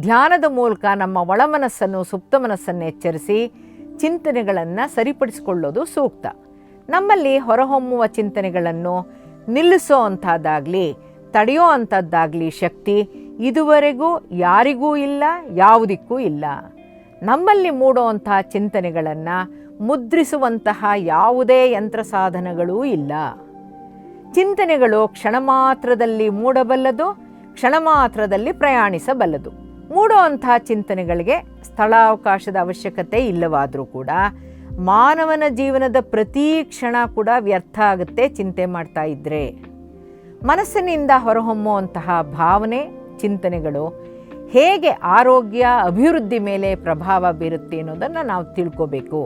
ಧ್ಯಾನದ ಮೂಲಕ ನಮ್ಮ ಒಳಮನಸ್ಸನ್ನು, ಸುಪ್ತ ಮನಸ್ಸನ್ನು ಎಚ್ಚರಿಸಿ ಚಿಂತನೆಗಳನ್ನು ಸರಿಪಡಿಸಿಕೊಳ್ಳೋದು ಸೂಕ್ತ. ನಮ್ಮಲ್ಲಿ ಹೊರಹೊಮ್ಮುವ ಚಿಂತನೆಗಳನ್ನು ನಿಲ್ಲಿಸೋ ಅಂಥದ್ದಾಗಲಿ, ತಡೆಯೋ ಅಂಥದ್ದಾಗಲಿ ಶಕ್ತಿ ಇದುವರೆಗೂ ಯಾರಿಗೂ ಇಲ್ಲ, ಯಾವುದಕ್ಕೂ ಇಲ್ಲ. ನಮ್ಮಲ್ಲಿ ಮೂಡುವಂತಹ ಚಿಂತನೆಗಳನ್ನು ಮುದ್ರಿಸುವಂತಹ ಯಾವುದೇ ಯಂತ್ರ ಸಾಧನಗಳೂ ಇಲ್ಲ. ಚಿಂತನೆಗಳು ಕ್ಷಣ ಮಾತ್ರದಲ್ಲಿ ಮೂಡಬಲ್ಲದು, ಕ್ಷಣ ಮಾತ್ರದಲ್ಲಿ ಪ್ರಯಾಣಿಸಬಲ್ಲದು. ಮೂಡುವಂತಹ ಚಿಂತನೆಗಳಿಗೆ ಸ್ಥಳಾವಕಾಶದ ಅವಶ್ಯಕತೆ ಇಲ್ಲವಾದರೂ ಕೂಡ ಮಾನವನ ಜೀವನದ ಪ್ರತಿ ಕ್ಷಣ ಕೂಡ ವ್ಯರ್ಥ ಆಗುತ್ತೆ ಚಿಂತೆ ಮಾಡ್ತಾ ಇದ್ದರೆ ಮನಸ್ಸಿನಿಂದ ಹೊರಹೊಮ್ಮುವಂತಹ ಭಾವನೆ, ಚಿಂತನೆಗಳು ಹೇಗೆ ಆರೋಗ್ಯ, ಅಭಿವೃದ್ಧಿ ಮೇಲೆ ಪ್ರಭಾವ ಬೀರುತ್ತೆ ಅನ್ನೋದನ್ನು ನಾವು ತಿಳ್ಕೋಬೇಕು.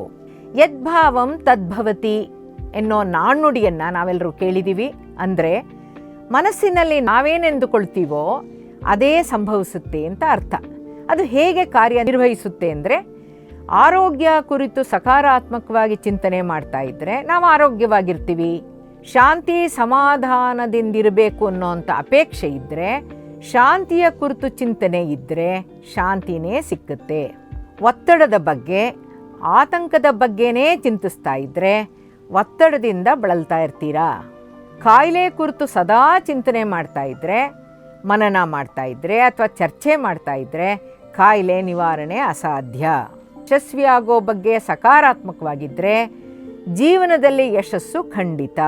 ಯದ್ಭಾವಂ ತದ್ಭವತಿ ಎನ್ನೋ ನಾಣ್ಣುಡಿಯನ್ನು ನಾವೆಲ್ಲರೂ ಕೇಳಿದ್ದೀವಿ ಅಂದರೆ ಮನಸ್ಸಿನಲ್ಲಿ ನಾವೇನೆಂದುಕೊಳ್ತೀವೋ ಅದೇ ಸಂಭವಿಸುತ್ತೆ ಅಂತ ಅರ್ಥ. ಅದು ಹೇಗೆ ಕಾರ್ಯನಿರ್ವಹಿಸುತ್ತೆ ಅಂದರೆ ಆರೋಗ್ಯ ಕುರಿತು ಸಕಾರಾತ್ಮಕವಾಗಿ ಚಿಂತನೆ ಮಾಡ್ತಾ ಇದ್ದರೆ ನಾವು ಆರೋಗ್ಯವಾಗಿರ್ತೀವಿ. ಶಾಂತಿ ಸಮಾಧಾನದಿಂದಿರಬೇಕು ಅನ್ನೋಂಥ ಅಪೇಕ್ಷೆ ಇದ್ದರೆ ಶಾಂತಿಯ ಕುರಿತು ಚಿಂತನೆ ಇದ್ದರೆ ಶಾಂತಿನೇ ಸಿಕ್ಕುತ್ತೆ. ಒತ್ತಡದ ಬಗ್ಗೆ, ಆತಂಕದ ಬಗ್ಗೆನೇ ಚಿಂತಿಸ್ತಾ ಇದ್ದರೆ ಒತ್ತಡದಿಂದ ಬಳಲ್ತಾ ಇರ್ತೀರಾ? ಕಾಯಿಲೆ ಕುರಿತು ಸದಾ ಚಿಂತನೆ ಮಾಡ್ತಾ ಇದ್ದರೆ ಮನನ ಮಾಡ್ತಾ ಇದ್ದರೆ ಅಥವಾ ಚರ್ಚೆ ಮಾಡ್ತಾ ಇದ್ದರೆ ಕಾಯಿಲೆ ನಿವಾರಣೆ ಅಸಾಧ್ಯ. ಯಶಸ್ವಿ ಆಗೋ ಬಗ್ಗೆ ಸಕಾರಾತ್ಮಕವಾಗಿದ್ದರೆ ಜೀವನದಲ್ಲಿ ಯಶಸ್ಸು ಖಂಡಿತ.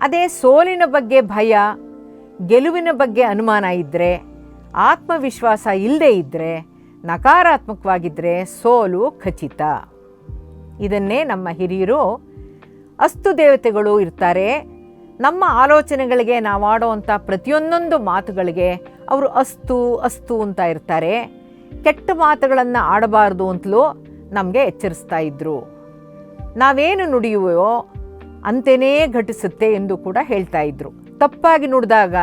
ಅದೇ ಸೋಲಿನ ಬಗ್ಗೆ ಭಯ, ಗೆಲುವಿನ ಬಗ್ಗೆ ಅನುಮಾನ ಇದ್ದರೆ ಆತ್ಮವಿಶ್ವಾಸ ಇಲ್ಲದೇ ಇದ್ದರೆ ನಕಾರಾತ್ಮಕವಾಗಿದ್ದರೆ ಸೋಲು ಖಚಿತ. ಇದನ್ನೇ ನಮ್ಮ ಹಿರಿಯರು ಅಸ್ತು ದೇವತೆಗಳು ಇರ್ತಾರೆ. ನಮ್ಮ ಆಲೋಚನೆಗಳಿಗೆ ನಾವು ಆಡುವಂಥ ಪ್ರತಿಯೊಂದೊಂದು ಮಾತುಗಳಿಗೆ ಅವರು ಅಸ್ತು ಅಸ್ತು ಅಂತ ಇರ್ತಾರೆ. ಕೆಟ್ಟ ಮಾತುಗಳನ್ನು ಆಡಬಾರ್ದು ಅಂತಲೂ ನಮಗೆ ಎಚ್ಚರಿಸ್ತಾ ಇದ್ದರು ನಾವೇನು ನುಡಿಯುವೋ ಅಂತೆಯೇ ಘಟಿಸುತ್ತೆ ಎಂದು ಕೂಡ ಹೇಳ್ತಾ ಇದ್ರು. ತಪ್ಪಾಗಿ ನುಡಿದಾಗ,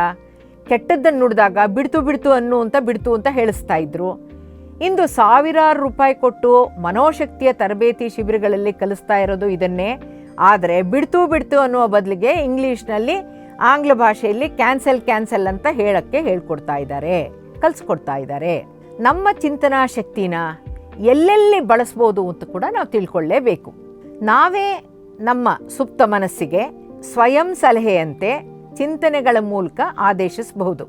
ಕೆಟ್ಟದ್ದನ್ನು ನುಡಿದಾಗ ಬಿಡ್ತು ಬಿಡ್ತು ಅನ್ನು ಅಂತ, ಬಿಡ್ತು ಅಂತ ಹೇಳಿಸ್ತಾ ಇದ್ರು. ಇಂದು ಸಾವಿರಾರು ರೂಪಾಯಿ ಕೊಟ್ಟು ಮನೋಶಕ್ತಿಯ ತರಬೇತಿ ಶಿಬಿರಗಳಲ್ಲಿ ಕಲಿಸ್ತಾ ಇರೋದು ಇದನ್ನೇ ಆದರೆ ಬಿಡ್ತು ಬಿಡ್ತು ಅನ್ನುವ ಬದಲಿಗೆ ಇಂಗ್ಲೀಷ್ನಲ್ಲಿ ಆಂಗ್ಲ ಭಾಷೆಯಲ್ಲಿ ಕ್ಯಾನ್ಸಲ್ ಕ್ಯಾನ್ಸಲ್ ಅಂತ ಹೇಳಕ್ಕೆ ಹೇಳ್ಕೊಡ್ತಾ ಇದ್ದಾರೆ, ಕಲಿಸ್ಕೊಡ್ತಾ ಇದ್ದಾರೆ. ನಮ್ಮ ಚಿಂತನಾ ಶಕ್ತಿನ ಎಲ್ಲೆಲ್ಲಿ ಬಳಸ್ಬೋದು ಅಂತ ಕೂಡ ನಾವು ತಿಳ್ಕೊಳ್ಳೇಬೇಕು. ನಾವೇ ನಮ್ಮ ಸುಪ್ತ ಮನಸ್ಸಿಗೆ ಸ್ವಯಂ ಸಲಹೆಯಂತೆ ಚಿಂತನೆಗಳ ಮೂಲಕ ಆದೇಶಿಸಬಹುದು.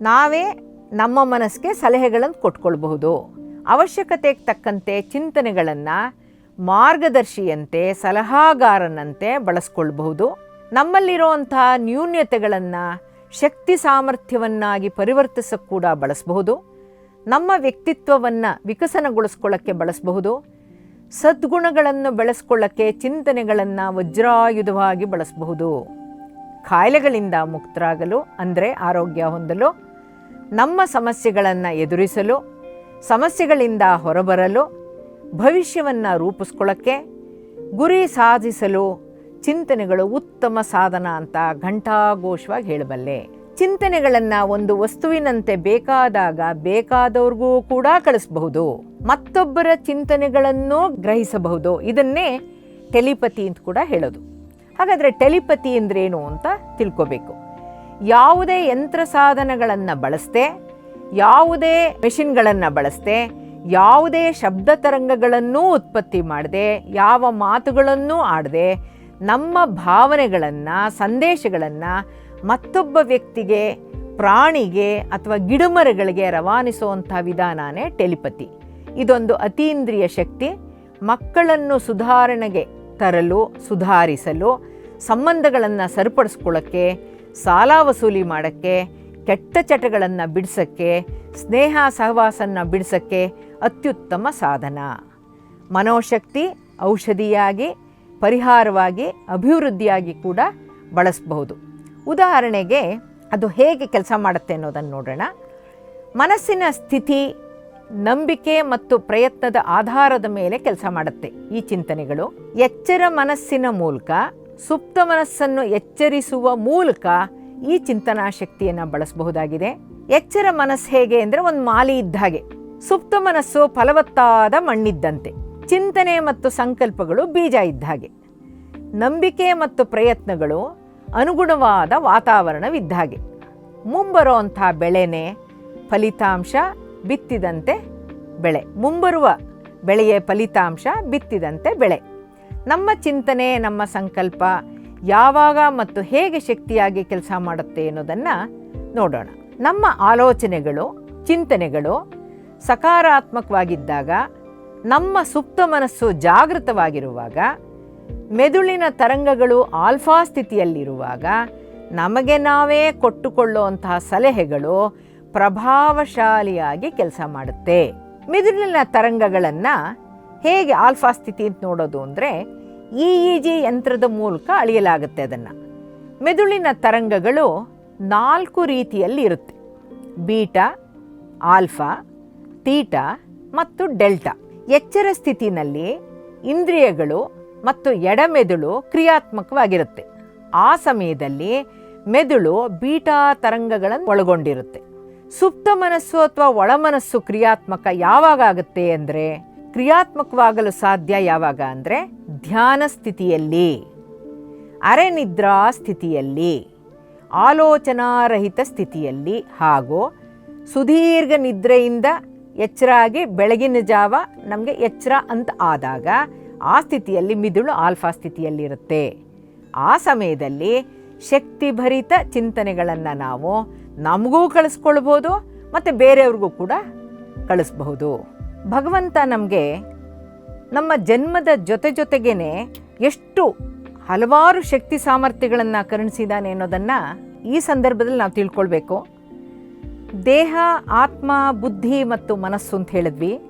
ನಾವೇ ನಮ್ಮ ಮನಸ್ಸಿಗೆ ಸಲಹೆಗಳನ್ನು ಕೊಟ್ಕೊಳ್ಬಹುದು. ಅವಶ್ಯಕತೆಗೆ ತಕ್ಕಂತೆ ಚಿಂತನೆಗಳನ್ನು ಮಾರ್ಗದರ್ಶಿಯಂತೆ, ಸಲಹಾಗಾರನಂತೆ ಬಳಸ್ಕೊಳ್ಬಹುದು. ನಮ್ಮಲ್ಲಿರುವಂತಹ ನ್ಯೂನ್ಯತೆಗಳನ್ನು, ಶಕ್ತಿ ಸಾಮರ್ಥ್ಯವನ್ನಾಗಿ ಪರಿವರ್ತಿಸಕ್ಕೆ ಕೂಡ ಬಳಸಬಹುದು. ನಮ್ಮ ವ್ಯಕ್ತಿತ್ವವನ್ನು ವಿಕಸನಗೊಳಿಸ್ಕೊಳ್ಳೋಕ್ಕೆ ಬಳಸಬಹುದು. ಸದ್ಗುಣಗಳನ್ನು ಬೆಳೆಸ್ಕೊಳ್ಳೋಕ್ಕೆ ಚಿಂತನೆಗಳನ್ನು ವಜ್ರಾಯುಧವಾಗಿ ಬಳಸಬಹುದು. ಕಾಯಿಲೆಗಳಿಂದ ಮುಕ್ತರಾಗಲು, ಅಂದರೆ ಆರೋಗ್ಯ ಹೊಂದಲು, ನಮ್ಮ ಸಮಸ್ಯೆಗಳನ್ನು ಎದುರಿಸಲು, ಸಮಸ್ಯೆಗಳಿಂದ ಹೊರಬರಲು ಭವಿಷ್ಯವನ್ನು ರೂಪಿಸ್ಕೊಳ್ಳೋಕ್ಕೆ ಗುರಿ ಸಾಧಿಸಲು ಚಿಂತನೆಗಳು ಉತ್ತಮ ಸಾಧನ ಅಂತ ಘಂಟಾಘೋಷವಾಗಿ ಹೇಳಬಲ್ಲೆ. ಚಿಂತನೆಗಳನ್ನು ಒಂದು ವಸ್ತುವಿನಂತೆ ಬೇಕಾದಾಗ ಬೇಕಾದವ್ರಿಗೂ ಕೂಡ ಕಳಿಸಬಹುದು. ಮತ್ತೊಬ್ಬರ ಚಿಂತನೆಗಳನ್ನು ಗ್ರಹಿಸಬಹುದು. ಇದನ್ನೇ ಟೆಲಿಪತಿ ಅಂತ ಕೂಡ ಹೇಳೋದು. ಹಾಗಾದರೆ ಟೆಲಿಪತಿ ಅಂದ್ರೇನು ಅಂತ ತಿಳ್ಕೋಬೇಕು. ಯಾವುದೇ ಯಂತ್ರ ಸಾಧನಗಳನ್ನು ಬಳಸದೆ, ಯಾವುದೇ ಮೆಷಿನ್ಗಳನ್ನು ಬಳಸದೆ ಯಾವುದೇ ಶಬ್ದ ತರಂಗಗಳನ್ನೂ ಉತ್ಪತ್ತಿ ಮಾಡದೆ, ಯಾವ ಮಾತುಗಳನ್ನೂ ಆಡದೆ, ನಮ್ಮ ಭಾವನೆಗಳನ್ನು, ಸಂದೇಶಗಳನ್ನು ಮತ್ತೊಬ್ಬ ವ್ಯಕ್ತಿಗೆ, ಪ್ರಾಣಿಗೆ ಅಥವಾ ಗಿಡಮರಗಳಿಗೆ ರವಾನಿಸುವಂಥ ವಿಧಾನನೇ ಟೆಲಿಪತಿ. ಇದೊಂದು ಅತೀಂದ್ರಿಯ ಶಕ್ತಿ. ಮಕ್ಕಳನ್ನು ಸುಧಾರಣೆಗೆ ತರಲು, ಸುಧಾರಿಸಲು, ಸಂಬಂಧಗಳನ್ನು ಸರಿಪಡಿಸ್ಕೊಳ್ಳೋಕ್ಕೆ, ಸಾಲ ವಸೂಲಿ ಮಾಡೋಕ್ಕೆ ಕೆಟ್ಟ ಚಟಗಳನ್ನು ಬಿಡಿಸೋಕ್ಕೆ, ಸ್ನೇಹ ಸಹವಾಸನ್ನು ಬಿಡಿಸೋಕ್ಕೆ ಅತ್ಯುತ್ತಮ ಸಾಧನ. ಮನೋಶಕ್ತಿ, ಔಷಧಿಯಾಗಿ, ಪರಿಹಾರವಾಗಿ, ಅಭಿವೃದ್ಧಿಯಾಗಿ ಕೂಡ ಬಳಸಬಹುದು. ಉದಾಹರಣೆಗೆ, ಅದು ಹೇಗೆ ಕೆಲಸ ಮಾಡುತ್ತೆ ಅನ್ನೋದನ್ನು ನೋಡೋಣ. ಮನಸ್ಸಿನ ಸ್ಥಿತಿ, ನಂಬಿಕೆ ಮತ್ತು ಪ್ರಯತ್ನದ ಆಧಾರದ ಮೇಲೆ ಕೆಲಸ ಮಾಡುತ್ತೆ ಈ ಚಿಂತನೆಗಳು. ಎಚ್ಚರ ಮನಸ್ಸಿನ ಮೂಲಕ, ಸುಪ್ತ ಮನಸ್ಸನ್ನು ಎಚ್ಚರಿಸುವ ಮೂಲಕ ಈ ಚಿಂತನಾ ಶಕ್ತಿಯನ್ನು ಬಳಸಬಹುದಾಗಿದೆ. ಎಚ್ಚರ ಮನಸ್ಸು ಹೇಗೆ ಅಂದರೆ ಒಂದು ಮಾಲಿ ಇದ್ದ ಹಾಗೆ. ಸುಪ್ತ ಮನಸ್ಸು ಫಲವತ್ತಾದ ಮಣ್ಣಿದ್ದಂತೆ. ಚಿಂತನೆ ಮತ್ತು ಸಂಕಲ್ಪಗಳು ಬೀಜ ಇದ್ದ ಹಾಗೆ. ನಂಬಿಕೆ ಮತ್ತು ಪ್ರಯತ್ನಗಳು ಅನುಗುಣವಾದ ವಾತಾವರಣವಿದ್ದ ಹಾಗೆ. ಮುಂಬರೋ ಬೆಳೆನೇ ಫಲಿತಾಂಶ ಬಿತ್ತಿದಂತೆ ಬೆಳೆ. ಮುಂಬರುವ ಬೆಳೆಯ ಫಲಿತಾಂಶ ಬಿತ್ತಿದಂತೆ ಬೆಳೆ. ನಮ್ಮ ಚಿಂತನೆ, ನಮ್ಮ ಸಂಕಲ್ಪ ಯಾವಾಗ ಮತ್ತು ಹೇಗೆ ಶಕ್ತಿಯಾಗಿ ಕೆಲಸ ಮಾಡುತ್ತೆ ಅನ್ನೋದನ್ನು ನೋಡೋಣ. ನಮ್ಮ ಆಲೋಚನೆಗಳು, ಚಿಂತನೆಗಳು ಸಕಾರಾತ್ಮಕವಾಗಿದ್ದಾಗ, ನಮ್ಮ ಸುಪ್ತ ಮನಸ್ಸು ಜಾಗೃತವಾಗಿರುವಾಗ, ಮೆದುಳಿನ ತರಂಗಗಳು ಆಲ್ಫಾ ಸ್ಥಿತಿಯಲ್ಲಿರುವಾಗ, ನಮಗೆ ನಾವೇ ಕೊಟ್ಟುಕೊಳ್ಳುವಂತಹ ಸಲಹೆಗಳು ಪ್ರಭಾವಶಾಲಿಯಾಗಿ ಕೆಲಸ ಮಾಡುತ್ತೆ. ಮೆದುಳಿನ ತರಂಗಗಳನ್ನು ಹೇಗೆ ಆಲ್ಫಾ ಸ್ಥಿತಿ ಅಂತ ನೋಡೋದು ಅಂದರೆ ಇ ಇ ಜಿ ಯಂತ್ರದ ಮೂಲಕ ಅಳೆಯಲಾಗುತ್ತೆ ಅದನ್ನು. ಮೆದುಳಿನ ತರಂಗಗಳು ನಾಲ್ಕು ರೀತಿಯಲ್ಲಿ ಇರುತ್ತೆ. ಬೀಟಾ, ಆಲ್ಫಾ, ತೀಟಾ ಮತ್ತು ಡೆಲ್ಟಾ. ಎಚ್ಚರ ಸ್ಥಿತಿನಲ್ಲಿ ಇಂದ್ರಿಯಗಳು ಮತ್ತು ಎಡಮೆದುಳು ಕ್ರಿಯಾತ್ಮಕವಾಗಿರುತ್ತೆ. ಆ ಸಮಯದಲ್ಲಿ ಮೆದುಳು ಬೀಟಾ ತರಂಗಗಳನ್ನು ಒಳಗೊಂಡಿರುತ್ತೆ. ಸುಪ್ತ ಮನಸ್ಸು ಅಥವಾ ಒಳಮನಸ್ಸು ಕ್ರಿಯಾತ್ಮಕ ಯಾವಾಗ ಆಗುತ್ತೆ ಅಂದರೆ ಕ್ರಿಯಾತ್ಮಕವಾಗಲು ಸಾಧ್ಯ ಯಾವಾಗ ಅಂದರೆ ಧ್ಯಾನ ಸ್ಥಿತಿಯಲ್ಲಿ, ಅರೆನಿದ್ರಾ ಸ್ಥಿತಿಯಲ್ಲಿ, ಆಲೋಚನಾರಹಿತ ಸ್ಥಿತಿಯಲ್ಲಿ ಹಾಗೂ ಸುದೀರ್ಘ ನಿದ್ರೆಯಿಂದ ಎಚ್ಚರ ಆಗಿ ಬೆಳಗಿನ ಜಾವ ನಮಗೆ ಎಚ್ಚರ ಅಂತ ಆದಾಗ ಆ ಸ್ಥಿತಿಯಲ್ಲಿ ಮಿದುಳು ಆಲ್ಫಾ ಸ್ಥಿತಿಯಲ್ಲಿರುತ್ತೆ. ಆ ಸಮಯದಲ್ಲಿ ಶಕ್ತಿಭರಿತ ಚಿಂತನೆಗಳನ್ನು ನಾವು ನಮಗೂ ಕಳಿಸ್ಕೊಳ್ಬೋದು ಮತ್ತು ಬೇರೆಯವ್ರಿಗೂ ಕೂಡ ಕಳಿಸ್ಬಹುದು. ಭಗವಂತ ನಮಗೆ ನಮ್ಮ ಜನ್ಮದ ಜೊತೆ ಜೊತೆಗೇನೆ ಎಷ್ಟು ಹಲವಾರು ಶಕ್ತಿ ಸಾಮರ್ಥ್ಯಗಳನ್ನು ಕರುಣಿಸಿದ್ದಾನೆ ಅನ್ನೋದನ್ನು ಈ ಸಂದರ್ಭದಲ್ಲಿ ನಾವು ತಿಳ್ಕೊಳ್ಬೇಕು. ದೇಹ, ಆತ್ಮ, ಬುದ್ಧಿ ಮತ್ತು ಮನಸ್ಸು ಅಂತ ಹೇಳಿದ್ವಿ.